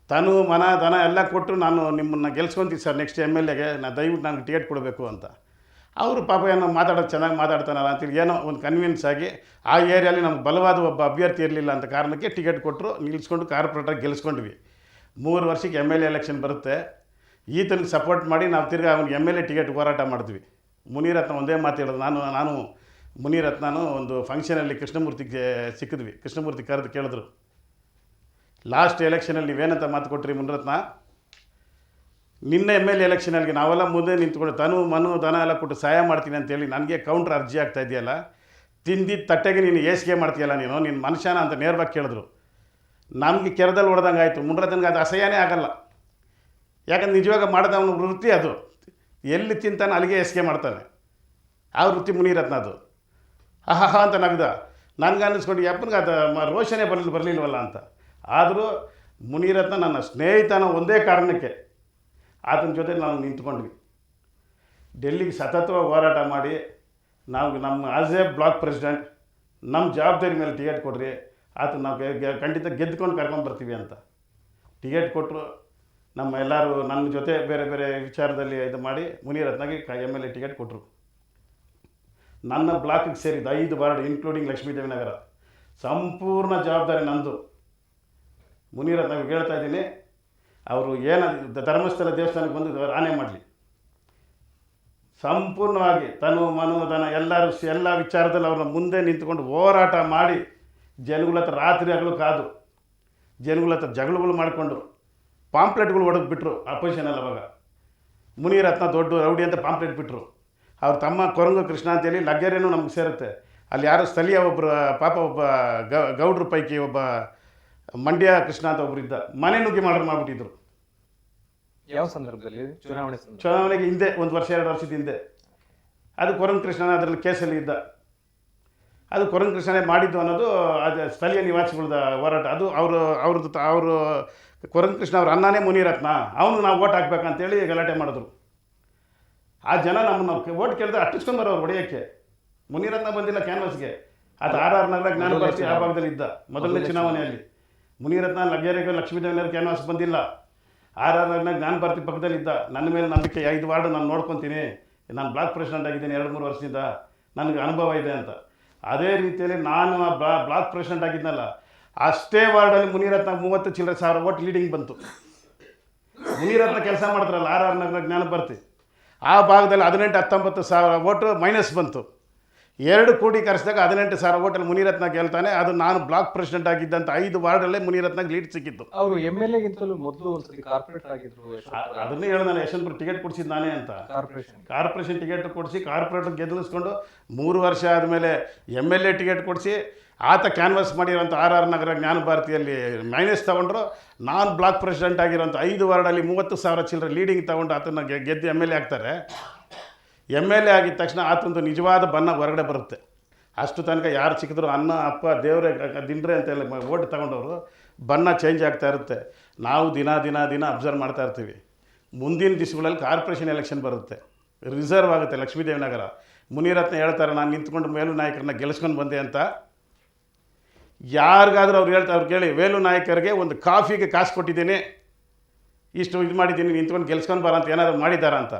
ತನು ಮನ ದನ ಎಲ್ಲ ಕೊಟ್ಟು ನಾನು ನಿಮ್ಮನ್ನು ಗೆಲ್ಸ್ಕೊತೀನಿ ಸರ್ ನೆಕ್ಸ್ಟ್ ಎಂ ಎಲ್ ಎಗೆ ನಾ ದಯವಿಟ್ಟು ನನಗೆ ಟಿಕೆಟ್ ಕೊಡಬೇಕು ಅಂತ. ಅವರು ಪಾಪ ಏನೋ ಮಾತಾಡೋದು ಚೆನ್ನಾಗಿ ಮಾತಾಡ್ತಾನಲ್ಲ ಅಂತೇಳಿ ಏನೋ ಒಂದು ಕನ್ವಿನ್ಸ್ ಆಗಿ ಆ ಏರಿಯಲ್ಲಿ ನಮ್ಗೆ ಬಲವಾದ ಒಬ್ಬ ಅಭ್ಯರ್ಥಿ ಇರಲಿಲ್ಲ ಅಂತ ಕಾರಣಕ್ಕೆ ಟಿಕೆಟ್ ಕೊಟ್ಟರು ನಿಲ್ಲಿಸ್ಕೊಂಡು ಕಾರ್ಪೊರೇಟರ್ ಗೆಲ್ಸ್ಕೊಂಡ್ವಿ. ಮೂರು ವರ್ಷಕ್ಕೆ ಎಂ ಎಲ್ ಎಲೆಕ್ಷನ್ ಬರುತ್ತೆ. ಈತನಿಗೆ ಸಪೋರ್ಟ್ ಮಾಡಿ ನಾವು ತಿರ್ಗಿ ಅವ್ನಿಗೆ ಎಂ ಎಲ್ ಎ ಟಿಕೆಟ್ ಹೋರಾಟ ಮಾಡಿದ್ವಿ ಮುನಿರತ್ನ ಒಂದೇ ಮಾತು ಹೇಳೋದು, ನಾನು ನಾನು ಮುನಿರತ್ನನು ಒಂದು ಫಂಕ್ಷನಲ್ಲಿ ಕೃಷ್ಣಮೂರ್ತಿಗೆ ಸಿಕ್ಕಿದ್ವಿ. ಕೃಷ್ಣಮೂರ್ತಿ ಕರೆದು ಕೇಳಿದ್ರು. ಲಾಸ್ಟ್ ಎಲೆಕ್ಷನಲ್ಲಿ ನೀವೇನಂತ ಮಾತು ಕೊಟ್ರಿ ಮುನರತ್ನ? ನಿನ್ನೆ ಎಂ ಎಲ್ ಎಲೆಕ್ಷನಲ್ಲಿ ನಾವೆಲ್ಲ ಮುಂದೆ ನಿಂತ್ಕೊಂಡು ತನು, ಮನು, ದನ ಎಲ್ಲ ಕೊಟ್ಟು ಸಹಾಯ ಮಾಡ್ತೀನಿ ಅಂತೇಳಿ ನನಗೆ ಕೌಂಟ್ರ್ ಅರ್ಜಿ ಆಗ್ತಾ ಇದೆಯಲ್ಲ ತಿಂದಿದ್ದ ತಟ್ಟೆಗೆ ನೀನು ಏಸಿಗೆ ಮಾಡ್ತೀಯಲ್ಲ ನೀನು ನಿನ್ನ ಮನುಷ್ಯನ ಅಂತ ನೇರವಾಗಿ ಕೇಳಿದ್ರು. ನಮಗೆ ಕೆರೆದಲ್ಲಿ ಹೊಡೆದಂಗೆ ಆಯಿತು ಮುನರತ್ನಗೆ ಅದು ಅಸಹ್ಯನೇ ಆಗಲ್ಲ. ಯಾಕಂದ್ರೆ ನಿಜವಾಗ ಮಾಡಿದ ಅವನ ವೃತ್ತಿ ಅದು. ಎಲ್ಲಿ ತಿಂತಾನೆ ಅಲ್ಲಿಗೆ ಎಸ್ಕೆ ಮಾಡ್ತಾನೆ. ಆ ವೃತ್ತಿ ಮುನಿರತ್ನ ಅದು. ಆಹಾ ಅಂತ ನಗ್ದ. ನನಗೆ ಅನ್ನಿಸ್ಕೊಂಡು, ಯಪ್ಪನಿಗೆ ಅದು ರೋಷನೇ ಬರಲಿ, ಬರಲಿಲ್ವಲ್ಲ ಅಂತ. ಆದರೂ ಮುನಿರತ್ನ ನನ್ನ ಸ್ನೇಹಿತನ ಒಂದೇ ಕಾರಣಕ್ಕೆ ಆತನ ಜೊತೆ ನಾವು ನಿಂತ್ಕೊಂಡ್ವಿ. ಡೆಲ್ಲಿಗೆ ಸತತವಾಗಿ ಹೋರಾಟ ಮಾಡಿ, ನಾವು ನಮ್ಮ ಆಸ್ ಎ ಬ್ಲಾಕ್ ಪ್ರೆಸಿಡೆಂಟ್ ನಮ್ಮ ಜವಾಬ್ದಾರಿ ಮೇಲೆ ಟಿಕೆಟ್ ಕೊಡ್ರಿ ಆತ ನಾವು ಖಂಡಿತ ಗೆದ್ದುಕೊಂಡು ಕರ್ಕೊಂಡು ಬರ್ತೀವಿ ಅಂತ. ಟಿಕೆಟ್ ಕೊಟ್ಟರು ನಮ್ಮ ಎಲ್ಲರೂ ನನ್ನ ಜೊತೆ ಬೇರೆ ಬೇರೆ ವಿಚಾರದಲ್ಲಿ ಇದು ಮಾಡಿ ಮುನಿರತ್ನಗೆ ಎಂ ಎಲ್ ಎ ಟಿಕೆಟ್ ಕೊಟ್ಟರು ನನ್ನ ಬ್ಲಾಕಿಗೆ ಸೇರಿದ ಐದು ವಾರ್ಡ್ ಇನ್ಕ್ಲೂಡಿಂಗ್ ಲಕ್ಷ್ಮೀದೇವಿ ನಗರ, ಸಂಪೂರ್ಣ ಜವಾಬ್ದಾರಿ ನಂದು. ಮುನಿರತ್ನಗೆ ಹೇಳ್ತಾ ಇದ್ದೀನಿ, ಅವರು ಏನು ಧರ್ಮಸ್ಥಳ ದೇವಸ್ಥಾನಕ್ಕೆ ಬಂದು ಆನೆ ಮಾಡಲಿ. ಸಂಪೂರ್ಣವಾಗಿ ತನು, ಮನು ಧನ ಎಲ್ಲರೂ ಎಲ್ಲ ವಿಚಾರದಲ್ಲಿ ಅವ್ರನ್ನ ಮುಂದೆ ನಿಂತ್ಕೊಂಡು ಹೋರಾಟ ಮಾಡಿ ಜನಗಳ ಹತ್ರ ರಾತ್ರಿ ಹಗಲು ಕಾದು, ಜನಗಳ ಹತ್ರ ಜಗಳಗಳು ಮಾಡಿಕೊಂಡು ಪಾಂಪ್ಲೆಟ್ಗಳು ಹೊಡೆದು ಬಿಟ್ಟರು ಅಪೋಸಿಷನಲ್ಲಿ ಅವಾಗ. ಮುನಿರತ್ನ ದೊಡ್ಡ ರೌಡಿ ಅಂತ ಪಾಂಪ್ಲೆಟ್ ಬಿಟ್ಟರು ಅವ್ರ ತಮ್ಮ ಕೊರಂಗು ಕೃಷ್ಣ ಅಂತೇಳಿ ಲಗ್ಗೆರೇನು ನಮ್ಗೆ ಸೇರುತ್ತೆ. ಅಲ್ಲಿ ಯಾರೋ ಸ್ಥಳೀಯ ಒಬ್ಬರು ಪಾಪ ಒಬ್ಬ ಗೌಡ್ರ ಪೈಕಿ ಒಬ್ಬ ಮಂಡ್ಯ ಕೃಷ್ಣ ಅಂತ ಒಬ್ರು ಇದ್ದ. ಮನೆ ನುಗ್ಗಿ ಮರ್ಡರ್ ಮಾಡಿಬಿಟ್ಟಿದ್ರು. ಯಾವ ಸಂದರ್ಭದಲ್ಲಿ? ಚುನಾವಣೆ ಚುನಾವಣೆಗೆ ಹಿಂದೆ ಒಂದು ವರ್ಷ ಎರಡು ವರ್ಷದ ಹಿಂದೆ. ಅದು ಕೊರನ್ ಕೃಷ್ಣನ ಅದರಲ್ಲಿ ಕೇಸಲ್ಲಿ ಇದ್ದ. ಅದು ಕೊರನ್ ಕೃಷ್ಣನೇ ಮಾಡಿದ್ದು ಅನ್ನೋದು ಅದು ಸ್ಥಳೀಯ ನಿವಾಸಿಗಳದ ಹೋರಾಟ. ಅದು ಅವರು ಅವ್ರದ್ದು ಅವರು ಕೊರನ್ ಕೃಷ್ಣ ಅವ್ರ ಅಣ್ಣನೇ ಮುನಿರತ್ನ. ಅವನು ನಾವು ಓಟ್ ಹಾಕ್ಬೇಕಂತೇಳಿ ಗಲಾಟೆ ಮಾಡಿದ್ರು. ಆ ಜನ ನಮ್ಮನ್ನು ಓಟ್ ಕೇಳಿದ್ರೆ ಅಟ್ಟಿಸ್ಕೊಂಡು ಅವ್ರು ಹೊಡೆಯೋಕ್ಕೆ ಮುನಿರತ್ನ ಬಂದಿಲ್ಲ ಕ್ಯಾನ್ವಸ್ಗೆ. ಅದು ಆರ್ ಆರ್ ನಗರ ಜ್ಞಾನ ಆ ಭಾಗದಲ್ಲಿ ಇದ್ದ. ಮೊದಲನೇ ಚುನಾವಣೆಯಲ್ಲಿ. ಮುನಿರತ್ನ ಲಗ್ಗೆರೆಗೆ ಲಕ್ಷ್ಮೀದೇವನವ್ರ ಕ್ಯಾನ್ವಾಸ್ ಬಂದಿಲ್ಲ. ಆರ್ ಆರ್ ಆರ್ನಾಗ ಜ್ಞಾನ ಭಾರತಿ ಪಕ್ಕದಲ್ಲಿದ್ದ ನನ್ನ ಮೇಲೆ ನಂಬಿಕೆ ಐದು ವಾರ್ಡ್ ನಾನು ನೋಡ್ಕೊತೀನಿ. ನಾನು ಬ್ಲಾಕ್ ಪ್ರೆಸಿಡೆಂಟ್ ಆಗಿದ್ದೀನಿ ಎರಡು ಮೂರು ವರ್ಷದಿಂದ. ನನಗೆ ಅನುಭವ ಇದೆ ಅಂತ. ಅದೇ ರೀತಿಯಲ್ಲಿ ನಾನು ಬ್ಲಾ ಬ್ಲಾಕ್ ಪ್ರೆಸಿಡೆಂಟ್ ಆಗಿದ್ನಲ್ಲ, ಅಷ್ಟೇ ವಾರ್ಡಲ್ಲಿ ಮುನಿರತ್ನ ಮೂವತ್ತು ಚಿಲ್ಲರೆ ಸಾವಿರ ಓಟ್ ಲೀಡಿಂಗ್ ಬಂತು. ಮುನಿರತ್ನ ಕೆಲಸ ಮಾಡಿದ್ರಲ್ಲ ಆರ್ ಆರ್ ಜ್ಞಾನ ಬರ್ತಿ ಆ ಭಾಗದಲ್ಲಿ ಹದಿನೆಂಟು ಹತ್ತೊಂಬತ್ತು ಸಾವಿರ ಓಟು ಮೈನಸ್ ಬಂತು. ಎರಡು ಕೋಟಿ ಕರೆಸಿದಾಗ ಹದಿನೆಂಟು ಸಾವಿರ ಓಟಲ್ ಮುನಿರತ್ನ ಗೆಲ್ತಾನೆ ಅದು ನಾನು ಬ್ಲಾಕ್ ಪ್ರೆಸಿಡೆಂಟ್ ಆಗಿದ್ದಂತ ಐದು ವಾರ್ಡಲ್ಲೇ ಮುನಿರತ್ನ ಲೀಡ್ ಸಿಕ್ಕಿತ್ತು. ಅವರು ಎಂ ಎಲ್ ಎಗಿಂತಲೂ ಮೊದಲು ಒಂದ್ಸತಿ ಕಾರ್ಪೊರೇಟ್ ಆಗಿದ್ರು ಅದನ್ನೇ ಹೇಳಿ ನಾನು ಯಶವಂತಪುರ ಟಿಕೆಟ್ ಕೊಡಿಸಿದ್ದು ನಾನೇ ಅಂತ. ಕಾರ್ಪೊರೇಷನ್ ಕಾರ್ಪೊರೇಷನ್ ಟಿಕೆಟ್ ಕೊಡಿಸಿ ಕಾರ್ಪೊರೇಟರ್ ಗೆದ್ದಿಸ್ಕೊಂಡು ಮೂರು ವರ್ಷ ಆದಮೇಲೆ ಎಂ ಎಲ್ ಎ ಟಿಕೆಟ್ ಕೊಡಿಸಿ ಆತ ಕ್ಯಾನ್ವಾಸ್ ಮಾಡಿರೋಂಥ ಆರ್ ಆರ್ ನಗರ ಜ್ಞಾನ ಭಾರತಿಯಲ್ಲಿ ಮೈನಸ್ ತೊಗೊಂಡ್ರು. ನಾನು ಬ್ಲಾಕ್ ಪ್ರೆಸಿಡೆಂಟ್ ಆಗಿರೋಂಥ ಐದು ವಾರ್ಡಲ್ಲಿ ಮೂವತ್ತು ಸಾವಿರ ಚಿಲ್ಲರೆ ಲೀಡಿಂಗ್ ತೊಗೊಂಡು ಆತನ ಗೆದ್ದು ಎಂ ಎಲ್ ಎ ಆಗ್ತಾರೆ. ಎಂ ಎಲ್ ಎ ಆಗಿದ ತಕ್ಷಣ ಆತಂದು ನಿಜವಾದ ಬಣ್ಣ ಹೊರಗಡೆ ಬರುತ್ತೆ. ಅಷ್ಟು ತನಕ ಯಾರು ಸಿಕ್ಕಿದ್ರು ಅನ್ನ, ಅಪ್ಪ, ದೇವರೇ ದಿಂಡ್ರೆ ಅಂತೆಲ್ಲ ಓಟ್ ತಗೊಂಡವರು, ಬಣ್ಣ ಚೇಂಜ್ ಆಗ್ತಾ ಇರುತ್ತೆ. ನಾವು ದಿನ ದಿನ ದಿನ ಅಬ್ಸರ್ವ್ ಮಾಡ್ತಾ ಇರ್ತೀವಿ. ಮುಂದಿನ ದಿವಸಗಳಲ್ಲಿ ಕಾರ್ಪೊರೇಷನ್ ಎಲೆಕ್ಷನ್ ಬರುತ್ತೆ. ರಿಸರ್ವ್ ಆಗುತ್ತೆ ಲಕ್ಷ್ಮೀದೇವಿ ನಗರ ಮುನಿರತ್ನ ಹೇಳ್ತಾರೆ, ನಾನು ನಿಂತ್ಕೊಂಡು ಮೇಲು ನಾಯಕರನ್ನ ಗೆಲ್ಸ್ಕೊಂಡು ಬಂದೆ ಅಂತ. ಯಾರಿಗಾದ್ರೂ ಅವ್ರು ಹೇಳ್ತಾರೆ ಅವ್ರು ಕೇಳಿ ವೇಲು ನಾಯಕರಿಗೆ ಒಂದು ಕಾಫಿಗೆ ಕಾಸು ಕೊಟ್ಟಿದ್ದೀನಿ. ಇಷ್ಟು ಇದು ಮಾಡಿದ್ದೀನಿ, ನಿಂತ್ಕೊಂಡು ಗೆಲ್ಸ್ಕೊಂಡು ಬರ ಅಂತ ಏನಾದರೂ ಮಾಡಿದ್ದಾರಾ ಅಂತ.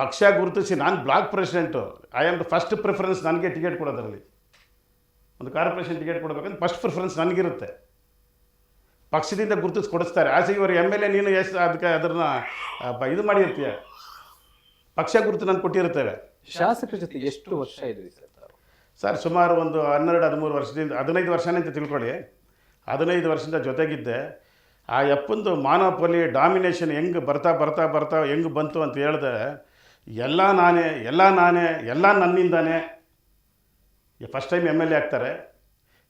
ಪಕ್ಷ ಗುರುತಿಸಿ ನಾನು block president. I am the first preference ನನಗೆ ಟಿಕೆಟ್ ಕೊಡೋದರಲ್ಲಿ. ಒಂದು ಕಾರ್ಪೊರೇಷನ್ ಟಿಕೆಟ್ ಕೊಡಬೇಕಂದ್ರೆ ಫಸ್ಟ್ ಪ್ರಿಫರೆನ್ಸ್ ನನಗಿರುತ್ತೆ. ಪಕ್ಷದಿಂದ ಗುರುತಿಸಿ ಕೊಡಿಸ್ತಾರೆ ಆಸೆ ಇವರು ಎಂ ಎಲ್ ಎ ನೀನು ಎಷ್ಟು ಅದಕ್ಕೆ ಅದನ್ನು ಇದು ಮಾಡಿರ್ತೀಯ? ಪಕ್ಷ ಗುರುತು ನಾನು ಕೊಟ್ಟಿರ್ತೇವೆ ಶಾಸಕರ ಜೊತೆ ಎಷ್ಟು ವರ್ಷ ಇದ್ರಿ ಸರ್? ಸರ್ ಸುಮಾರು ಒಂದು ಹನ್ನೆರಡು ಹದಿಮೂರು ವರ್ಷದಿಂದ ಹದಿನೈದು ವರ್ಷನೇ ಅಂತ ತಿಳ್ಕೊಳ್ಳಿ. ಹದಿನೈದು ವರ್ಷದಿಂದ ಜೊತೆಗಿದ್ದೆ. ಆ ಯಪ್ಪಂದು ಮಾನೋಪಲಿ ಡಾಮಿನೇಷನ್ ಹೆಂಗೆ ಬರ್ತಾ ಬರ್ತಾ ಬರ್ತಾ ಹೆಂಗೆ ಬಂತು ಅಂತ ಹೇಳಿದೆ. ಎಲ್ಲ ನಾನೇ ಎಲ್ಲ ನಾನೇ, ಎಲ್ಲ ನನ್ನಿಂದಾನೇ. First time M L A ಆಗ್ತಾರೆ.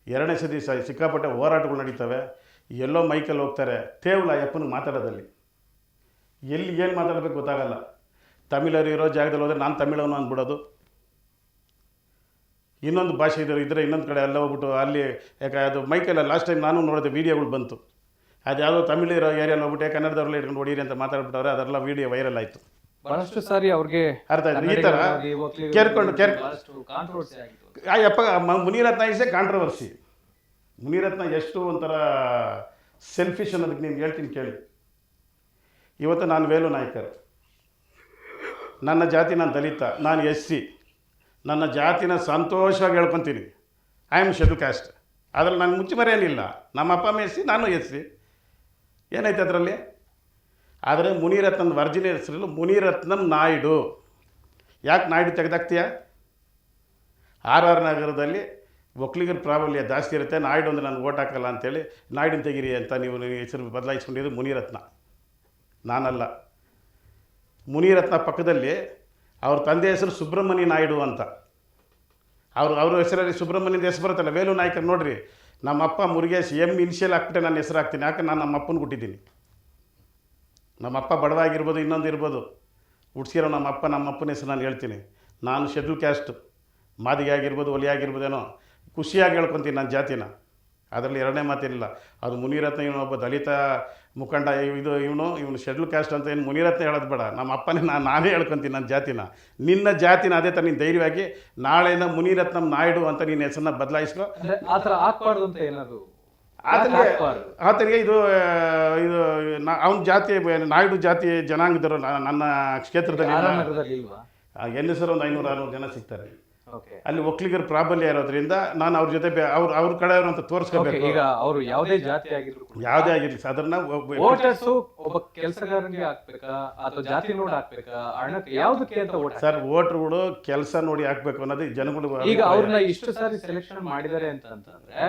ಎರಡನೇ ಸತಿ ಸ, ಸಿಕ್ಕಾಪಟ್ಟೆ ಹೋರಾಟಗಳು ನಡೀತವೆ. ಎಲ್ಲೋ ಮೈಕಲ್ಲಿ ಹೋಗ್ತಾರೆ. ತೇವಲ ಯಪ್ಪನಿಗೆ ಮಾತಾಡೋದಲ್ಲಿ. ಎಲ್ಲಿ ಏನು ಮಾತಾಡಬೇಕು ಗೊತ್ತಾಗಲ್ಲ. ತಮಿಳರು ಇರೋ ಜಾಗದಲ್ಲಿ ಹೋದರೆ ನಾನು ತಮಿಳವನು ಅಂದ್ಬಿಡೋದು. ಇನ್ನೊಂದು ಭಾಷೆ ಇದ್ರೆ ಇದ್ದರೆ ಇನ್ನೊಂದು ಕಡೆ ಎಲ್ಲ ಹೋಗ್ಬಿಟ್ಟು ಅಲ್ಲಿ, ಯಾಕೆ ಅದು ಮೈಕಲ್ಲ ಲಾಸ್ಟ್ ಟೈಮ್ ನಾನು ನೋಡಿದೆ ವೀಡಿಯೋಗಳು ಬಂತು. ಅದು ಯಾವುದೋ ತಮಿಳಿರೋ ಇರೋ ಏರಿಯಲ್ಲಿ ಹೋಗ್ಬಿಟ್ಟು ಕನ್ನಡದವ್ರಲ್ಲ ಇಟ್ಕೊಂಡು ಹೊಡೀರಿ ಅಂತ ಮಾತಾಡ್ಬಿಟ್ಟವ್ರೆ, ಅದೆಲ್ಲ ವೀಡಿಯೋ ವೈರಲ್ ಆಯಿತು. ಬಹಳಷ್ಟು ಸಾರಿ ಅವ್ರಿಗೆ ಅರ್ಥ ಆಯ್ತು. ಈ ತರ ಕೇರ್ಕೊಂಡು ಕೇರ್ ಕಾಂಟ್ರವರ್ಸಿ ಆಗಿತ್ತು. ಯಪ್ಪ ಮುನಿರತ್ನ ಇಸೆ ಕಾಂಟ್ರವರ್ಸಿ ಮುನಿರತ್ನ ಎಷ್ಟು ಒಂಥರ ಸೆಲ್ಫಿಶ್ ಅನ್ನೋದಕ್ಕೆ ನೀನು ಹೇಳ್ತೀನಿ ಕೇಳಿ. ಇವತ್ತು ನಾನು ವೇಲು ನಾಯ್ಕರ್. ನನ್ನ ಜಾತಿ ನಾನು ದಲಿತ ನಾನು ಎಸ್ ಸಿ. ನನ್ನ ಜಾತಿನ ಸಂತೋಷವಾಗಿ ಹೇಳ್ಕೊತೀನಿ. ಐ ಆಮ್ ಶೆಡ್ಯೂಲ್ ಕ್ಯಾಸ್ಟ್ ಅದ್ರಲ್ಲಿ ನನಗೆ ಮುಚ್ಚಿ ಮರೆಯೇನಿಲ್ಲ ನಮ್ಮ ಅಪ್ಪ ಅಮ್ಮ ಎಸ್ ಸಿ ನಾನು ಎಸ್ ಸಿ. ಏನೈತೆ ಅದರಲ್ಲಿ? ಆದರೆ ಮುನಿರತ್ನ ವರ್ಜಿನ ಹೆಸರು ಮುನಿರತ್ನಂ ನಾಯ್ಡು. ಯಾಕೆ ನಾಯ್ಡು ತೆಗೆದಾಕ್ತೀಯ? ಆರ್ ಆರ್ ನಗರದಲ್ಲಿ ಒಕ್ಕಲಿಗರ ಪ್ರಾಬಲ್ಯ ಜಾಸ್ತಿ ಇರುತ್ತೆ, ನಾಯ್ಡು ಅಂದರೆ ನಾನು ಓಟ್ ಹಾಕಲ್ಲ ಅಂತೇಳಿ ನಾಯ್ಡುನ ತೆಗೀರಿ ಅಂತ ನೀವು ಹೆಸರು ಬದಲಾಯಿಸ್ಕೊಂಡಿದ್ದು ಮುನಿರತ್ನ. ನಾನಲ್ಲ. ಮುನಿರತ್ನ ಪಕ್ಕದಲ್ಲಿ ಅವ್ರ ತಂದೆ ಹೆಸರು ಸುಬ್ರಹ್ಮಣ್ಯ ನಾಯ್ಡು ಅಂತ. ಅವರು ಅವ್ರ ಹೆಸರಲ್ಲಿ ಸುಬ್ರಹ್ಮಣ್ಯದ ಹೆಸರು ಬರುತ್ತಲ್ಲ ವೇಲು ನಾಯ್ಕರು ನೋಡಿರಿ, ನಮ್ಮಪ್ಪ ಮುರುಗೇಶ್ ಎಂ ಇನಿಷಿಯಲ್ ಹಾಕ್ಬಿಟ್ಟೆ ನಾನು ಹೆಸರು ಹಾಕ್ತೀನಿ. ಯಾಕೆ? ನಾನು ನಮ್ಮ ಅಪ್ಪನ ಹುಟ್ಟಿದ್ದೀನಿ. ನಮ್ಮ ಅಪ್ಪ ಬಡವ ಆಗಿರ್ಬೋದು ಇನ್ನೊಂದು ಇರ್ಬೋದು ಹುಡ್ಸಿರೋ ನಮ್ಮ ಅಪ್ಪ ನಮ್ಮ ಅಪ್ಪನ ಹೆಸರು ನಾನು ಹೇಳ್ತೀನಿ. ನಾನು ಶೆಡ್ಯೂಲ್ ಕ್ಯಾಸ್ಟ್ ಮಾದಿಗೆ ಆಗಿರ್ಬೋದು ಒಲಿ ಆಗಿರ್ಬೋದೇನೋ ಖುಷಿಯಾಗಿ ಹೇಳ್ಕೊತೀನಿ ನನ್ನ ಜಾತಿನ. ಅದರಲ್ಲಿ ಎರಡನೇ ಮಾತೇನಿಲ್ಲ ಅದು ಮುನಿರತ್ನ ಇವನು ಒಬ್ಬ ದಲಿತ ಮುಖಂಡ, ಇದು ಇವನು ಇವನು ಶೆಡ್ಯೂಲ್ ಕ್ಯಾಸ್ಟ್ ಅಂತ ಏನು ಮುನಿರತ್ನ ಹೇಳೋದು ಬೇಡ. ನಮ್ಮ ಅಪ್ಪನೇ ನಾನು ನಾನೇ ಹೇಳ್ಕೊತೀನಿ ನನ್ನ ಜಾತಿನ. ನಿನ್ನ ಜಾತಿನ ಅದೇ ಥರ ನೀನು ಧೈರ್ಯವಾಗಿ ನಾಳೆಯಿಂದ ಮುನಿರತ್ನಂ ನಾಯ್ಡು ಅಂತ ನಿನ್ನ ಹೆಸರನ್ನ ಬದಲಾಯಿಸ್ಕೊ. ಆ ಥರ ಹಾಕ್ಬಾರ್ದು ಅಂತ ಏನಾದ್ರು ಆತನಿಗೆ ಆತನಿಗೆ ಇದು ಇದು ಅವನ ಜಾತಿ ನಾಯ್ಡು ಜಾತಿ ಜನಾಂಗದವರು ನನ್ನ ಕ್ಷೇತ್ರದಲ್ಲಿ ಎಲ್ಲಿ ಸರ್ ಒಂದು ಐನೂರು ಆರುನೂರು ಜನ ಸಿಗ್ತಾರೆ. ಅಲ್ಲಿ ಒಕ್ಕಲಿಗರ ಪ್ರಾಬಲ್ಯ ಇರೋದ್ರಿಂದ ನಾನು ಅವ್ರ ಜೊತೆ ಅವ್ರ ಅವ್ರ ಅವ್ರ ಕಡೆಯವರು ಅಂತ ತೋರಿಸ್ಕೋಬೇಕು. ಈಗ ಅವರು ಯಾವುದೇ ಜಾತಿ ಆಗಿದ್ರು ಕೂಡ ಯಾವುದೇ ಆಗಿರ್ಲಿ ಸಾಧಾರಣ ವೋಟರ್ಸ್ ಒಬ್ಬ ಕೆಲಸಗಾರನಿಗೆ ಹಾಕ್ಬೇಕಾ ಅಥವಾ ಜಾತಿ ನೋಡಿ ಹಾಕ್ಬೇಕಾ ಹಣಕ್ಕೆ ಯಾವುದಕ್ಕೆ ಅಂತ ವೋಟ್ ಸರ್ ವೋಟರ್ಗಳು ಕೆಲಸ ನೋಡಿ ಹಾಕ್ಬೇಕು ಅನ್ನೋದು ಜನಗಳು ಈಗ ಅವ್ರನ್ನ ಇಷ್ಟು ಸಾರಿ ಸೆಲೆಕ್ಷನ್ ಮಾಡಿದ್ದಾರೆ ಅಂತ ಅಂತಂದ್ರೆ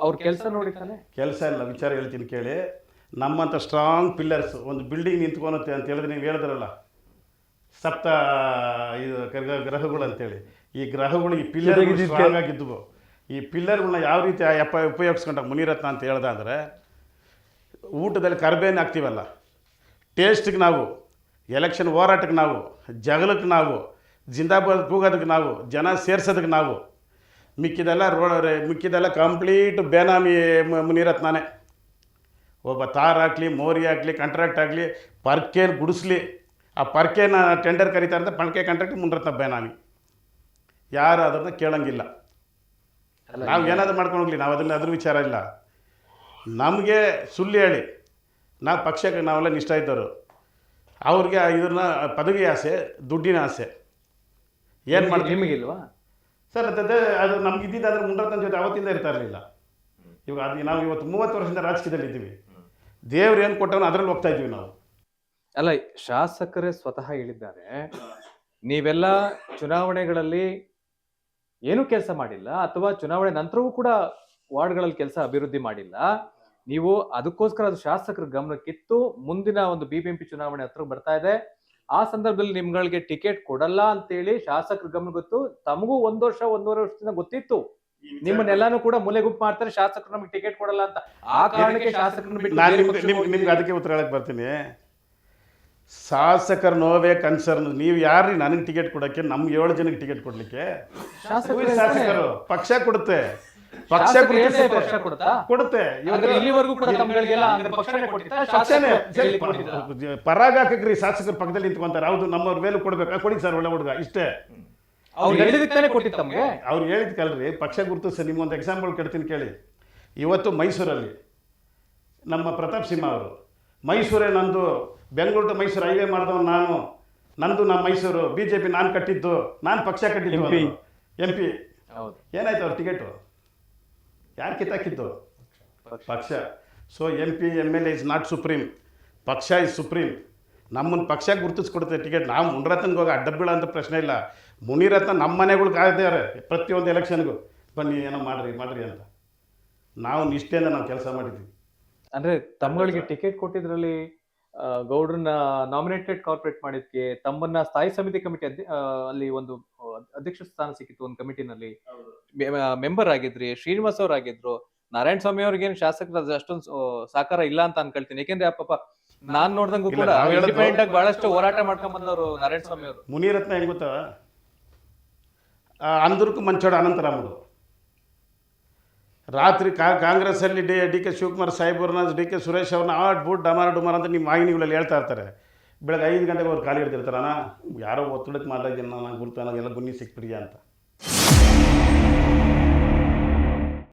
ಅವ್ರ ಕೆಲಸ ನೋಡಿ ತಾನೆ. ಕೆಲಸ ಇಲ್ಲ ವಿಚಾರ ಹೇಳ್ತೀನಿ ಕೇಳಿ. ನಮ್ಮಂಥ ಸ್ಟ್ರಾಂಗ್ ಪಿಲ್ಲರ್ಸ್ ಒಂದು ಬಿಲ್ಡಿಂಗ್ ನಿಂತ್ಕೊಳುತ್ತೆ ಅಂತ ಹೇಳಿದ್ರೆ ನೀವು ಹೇಳಿದ್ರಲ್ಲ. ಸಪ್ತ ಇದು ಗ್ರಹ- ಗ್ರಹಗಳು ಅಂತೇಳಿ. ಈ ಗ್ರಹಗಳು ಈ ಪಿಲ್ಲರ್ ಸ್ಟ್ರಾಂಗ್ ಆಗಿದ್ವು. ಈ ಪಿಲ್ಲರ್ಗಳನ್ನ ಯಾವ ರೀತಿ ಅಪ್ಪ ಉಪಯೋಗಿಸ್ಕೊಂಡ ಮುನಿರತ್ನ ಅಂತ ಹೇಳ್ದ ಅಂದರೆ ಊಟದಲ್ಲಿ ಕರ್ಬೇನ ಹಾಕ್ತೀವಲ್ಲ ಟೇಸ್ಟಿಗೆ ನಾವು ಎಲೆಕ್ಷನ್ ಹೋರಾಟಕ್ಕೆ ನಾವು ಜಗಳಕ್ಕೆ ನಾವು ಜಿಂದಾಬಾದ್ ಕೂಗೋದಕ್ಕೆ ನಾವು ಜನ ಸೇರ್ಸೋದಕ್ಕೆ ನಾವು ಮಿಕ್ಕಿದೆಲ್ಲ ರೋಡ್ ಮಿಕ್ಕಿದೆಲ್ಲ ಕಂಪ್ಲೀಟ್ ಬೇನಾಮಿ ಮುನಿರತ್ ಮುನಿರತ್ನನೇ ಒಬ್ಬ ತಾರ್ ಆಗಲಿ ಮೋರಿ ಆಗಲಿ ಕಾಂಟ್ರಾಕ್ಟ್ ಆಗಲಿ ಪರ್ಕೇನ ಗುಡಿಸ್ಲಿ ಆ ಪರ್ಕೇನ ಟೆಂಡರ್ ಕರೀತಾರೆ ಅಂತ ಪಣಕೆ ಕಾಂಟ್ರಾಕ್ಟ್ ಮುನಿರತ್ನ ಬೇನಾಮಿ. ಯಾರು ಅದನ್ನು ಕೇಳೋಂಗಿಲ್ಲ. ನಾವು ಏನಾದರೂ ಮಾಡ್ಕೊಂಡು ಹೋಗ್ಲಿ ನಾವು ಅದನ್ನ ಅದ್ರ ವಿಚಾರ ಇಲ್ಲ. ನಮಗೆ ಸುಳ್ಳು ಹೇಳಿ. ನಾವು ಪಕ್ಷಕ್ಕೆ ನಾವೆಲ್ಲ ನಿಷ್ಠ ಇದ್ದವರು. ಅವ್ರಿಗೆ ಇದನ್ನ ಪದವಿ ಆಸೆ ದುಡ್ಡಿನ ಆಸೆ. ಏನು ಮಾಡ್ತೀವಿ ನಿಮಗಿಲ್ವಾ? ಸರ್, ಅದೇ ಅದು ನಮ್ಗೆ ಇದ್ದಿದ್ದಾದ್ರೆ ಮುಂಡ್ರತನ ಜೊತೆ ಅವತ್ತಿಂದ ಇರ್ತಾ ಇರಲಿಲ್ಲ. ಇವಾಗ ಅದು ನಾವು ಇವತ್ತು ಮೂವತ್ತು ವರ್ಷದಿಂದ ರಾಜಕೀಯದಲ್ಲಿ ಇದ್ದೀವಿ. ದೇವ್ರು ಏನು ಕೊಟ್ಟವನು ಅದರಲ್ಲಿ ಹೋಗ್ತಾ ಇದ್ದೀವಿ ನಾವು. ಅಲ್ಲ ಶಾಸಕರೇ ಸ್ವತಃ ಹೇಳಿದ್ದಾರೆ, ನೀವೆಲ್ಲ ಚುನಾವಣೆಗಳಲ್ಲಿ ಏನು ಕೆಲಸ ಮಾಡಿಲ್ಲ, ಅಥವಾ ಚುನಾವಣೆ ನಂತರವೂ ಕೂಡ ವಾರ್ಡ್ಗಳಲ್ಲಿ ಕೆಲಸ ಅಭಿವೃದ್ಧಿ ಮಾಡಿಲ್ಲ. ನೀವು ಅದಕ್ಕೋಸ್ಕರ ಅದು ಶಾಸಕರ ಗಮನಕ್ಕಿತ್ತು. ಮುಂದಿನ ಒಂದು ಬಿಬಿಎಂಪಿ ಚುನಾವಣೆ ಹತ್ರ ಬರ್ತಾ ಇದೆ. ಆ ಸಂದರ್ಭದಲ್ಲಿ ನಿಮ್ಗಳಿಗೆ ಟಿಕೆಟ್ ಕೊಡಲ್ಲ ಅಂತೇಳಿ ಶಾಸಕರ ಗಮನ ಗೊತ್ತು ತಮಗೂ ಒಂದ್ ವರ್ಷ ಒಂದೂವರೆ ವರ್ಷದಿಂದ ಗೊತ್ತಿತ್ತು. ನಿಮ್ಮನ್ನೆಲ್ಲಾನು ಕೂಡ ಮೂಲೆಗುಂಪು ಮಾಡ್ತಾರೆ ಶಾಸಕರು ನಮಗೆ ಟಿಕೆಟ್ ಕೊಡಲ್ಲ ಅಂತ. ಆ ಕಾರಣಕ್ಕೆ ಶಾಸಕರನ್ನು ನಿಮ್ಗೆ. ಅದಕ್ಕೆ ಉತ್ತರ ಹೇಳಕ್ ಬರ್ತೀನಿ. ಶಾಸಕರ ನೋವೇ ಕನ್ಸರ್ನ್. ನೀವು ಯಾರ್ರಿ ನನಗೆ ಟಿಕೆಟ್ ಕೊಡಕ್ಕೆ ನಮ್ಗೆ ಏಳು ಜನಕ್ಕೆ ಟಿಕೆಟ್ ಕೊಡಲಿಕ್ಕೆ? ಶಾಸಕರು ಪಕ್ಷ ಕೊಡುತ್ತೆ. ಪಕ್ಷ. ಪಕ್ಷ ಕೊಡುತ್ತಾ. ಇಲ್ಲಿವರೆಗೂ ಕೂಡ ಅಂದ್ರೆ ಪಕ್ಷನೇ ಕೊಟ್ಟಿತ್ತಾ? ಶಾಸಕರು ಪಕ್ಕದಲ್ಲಿ ನಿಂತ್ಕೊಂತಾರೆ. ಹೌದು ನಮ್ಮವ್ರ ಮೇಲೆ ಕೊಡ್ಬೇಕಾ. ಕೊಡಿ ಸರ್ ಒಳ್ಳೆ ಹುಡುಗ. ಇಷ್ಟೇ. ಅವ್ರು ಹೇಳಿದಕ್ಕೆ ತಾನೇ ಕೊಟ್ಟಿತ್ತು ತಮ್ಗೆ? ಅವ್ರು ಹೇಳಿದ್ ಕಲ್ರಿ ಪಕ್ಷ ಸರ್ ನಿಮ್ಗೊಂದು ಎಕ್ಸಾಂಪಲ್ ಕೊಡ್ತೀನಿ ಕೇಳಿ. ಇವತ್ತು ಮೈಸೂರಲ್ಲಿ ನಮ್ಮ ಪ್ರತಾಪ್ ಸಿಂಹ ಅವರು ಮೈಸೂರೇ ನಂದು ಬೆಂಗಳೂರು ಟು ಮೈಸೂರು ಹೈವೇ ಮಾಡಿದವನು ನಾನು. ನಂದು ನಮ್ಮ ಮೈಸೂರು ಬಿ ಜೆ ಪಿ ನಾನು ಕಟ್ಟಿದ್ದು ನಾನು ಪಕ್ಷ ಕಟ್ಟಿದ್ದು. M P. ಹೌದು. ಏನಾಯ್ತು ಅವ್ರ ಟಿಕೆಟು? ಯಾರು ಕಿತ್ತಾಕಿದ್ದು? ಪಕ್ಷ. So M P M L A is not supreme ಪಕ್ಷ ಇಸ್ ಸುಪ್ರೀಂ ನಮ್ಮನ್ನು ಪಕ್ಷ ಗುರುತಿಸ್ಕೊಡ್ತೇವೆ ಟಿಕೆಟ್ ನಾವು ಮುನಿರತ್ನಗೆ ಹೋಗಿ ಅಡ್ಡ ಬೀಳ ಅಂತ ಪ್ರಶ್ನೆ ಇಲ್ಲ. ಮುನಿರತ್ನ ನಮ್ಮ ಮನೆಗಳು ಕಾಯ್ದಾರೆ ಪ್ರತಿಯೊಂದು ಎಲೆಕ್ಷನ್ಗೂ ಬನ್ನಿ ಏನೋ ಮಾಡ್ರಿ ಮಾಡ್ರಿ ಅಂತ. ನಾವು ನಿಷ್ಠೆಯಿಂದ ನಾವು ಕೆಲಸ ಮಾಡಿದ್ವಿ. ಅಂದ್ರೆ ತಮ್ಮಗಳಿಗೆ ಟಿಕೆಟ್ ಕೊಟ್ಟಿದ್ರಲ್ಲಿ ಗೌಡ್ರನ್ನ ನಾಮಿನೇಟೆಡ್ ಕಾರ್ಪೊರೇಟ್ ಮಾಡಿದ್ಕೆ ತಮ್ಮನ್ನ ಸ್ಥಾಯಿ ಸಮಿತಿ ಕಮಿಟಿ ಅಲ್ಲಿ ಒಂದು ಅಧ್ಯಕ್ಷ ಸ್ಥಾನ ಸಿಕ್ಕಿತ್ತು ಒಂದು ಕಮಿಟಿನಲ್ಲಿ. ಮೆಂಬರ್ ಆಗಿದ್ರಿ ಶ್ರೀನಿವಾಸ್ ಅವ್ರು ಆಗಿದ್ರು. ನಾರಾಯಣ ಸ್ವಾಮಿ ಅವ್ರಿಗೇನು ಶಾಸಕರ ಅಷ್ಟೊಂದು ಸಾಕಾರ ಇಲ್ಲ ಅಂತ ಅನ್ಕೊಳ್ತೀನಿ. ಯಾಕೆಂದ್ರೆ ಪಾಪ ನಾನ್ ನೋಡ್ದಂಗೂ ಕೂಡ ಇಂಡಿಪೆಂಡೆಂಟ್ ಆಗಿ ಬಹಳಷ್ಟು ಹೋರಾಟ ಮಾಡ್ಕೊಂಡ್ ಬಂದವರು ನಾರಾಯಣ ಸ್ವಾಮಿ ಅವರು. ಮುನಿರತ್ನ ಏನ್ ಗೊತ್ತಾ? ಅಂದ್ರಕ್ಕೂ ಮಂಚೋಡ ಅನಂತರಾಮರು ರಾತ್ರಿ ಕಾ ಕಾಂಗ್ರೆಸ್ಸಲ್ಲಿ ಡಿ ಡಿ ಕೆ ಶಿವಕುಮಾರ್ ಸಾಹೇಬ್ರನ್ನ, ಡಿ ಕೆ ಸುರೇಶ್ ಅವ್ರನ್ನ ಆಟ್ ಬುಟ್ ಡಮಾರ್ ಡುಮಾರ್ ಅಂತ ನಿಮ್ಮ ವಾಹಿನಿಗಳಲ್ಲಿ ಹೇಳ್ತಾ ಇರ್ತಾರೆ. ಬೆಳಗ್ಗೆ ಐದು ಗಂಟೆಗೆ ಅವ್ರು ಖಾಲಿ ಹಿಡ್ದಿರ್ತಾರಣ ಯಾರೋ ಒತ್ತಡಕ್ಕೆ ಮಾತಾಡಿದ್ದೀನಿ ನಾನು ಗುರುತು ನನಗೆಲ್ಲ ಗುನ್ನಿ ಸಿಕ್ಬಿಡಿಯಾ ಅಂತ.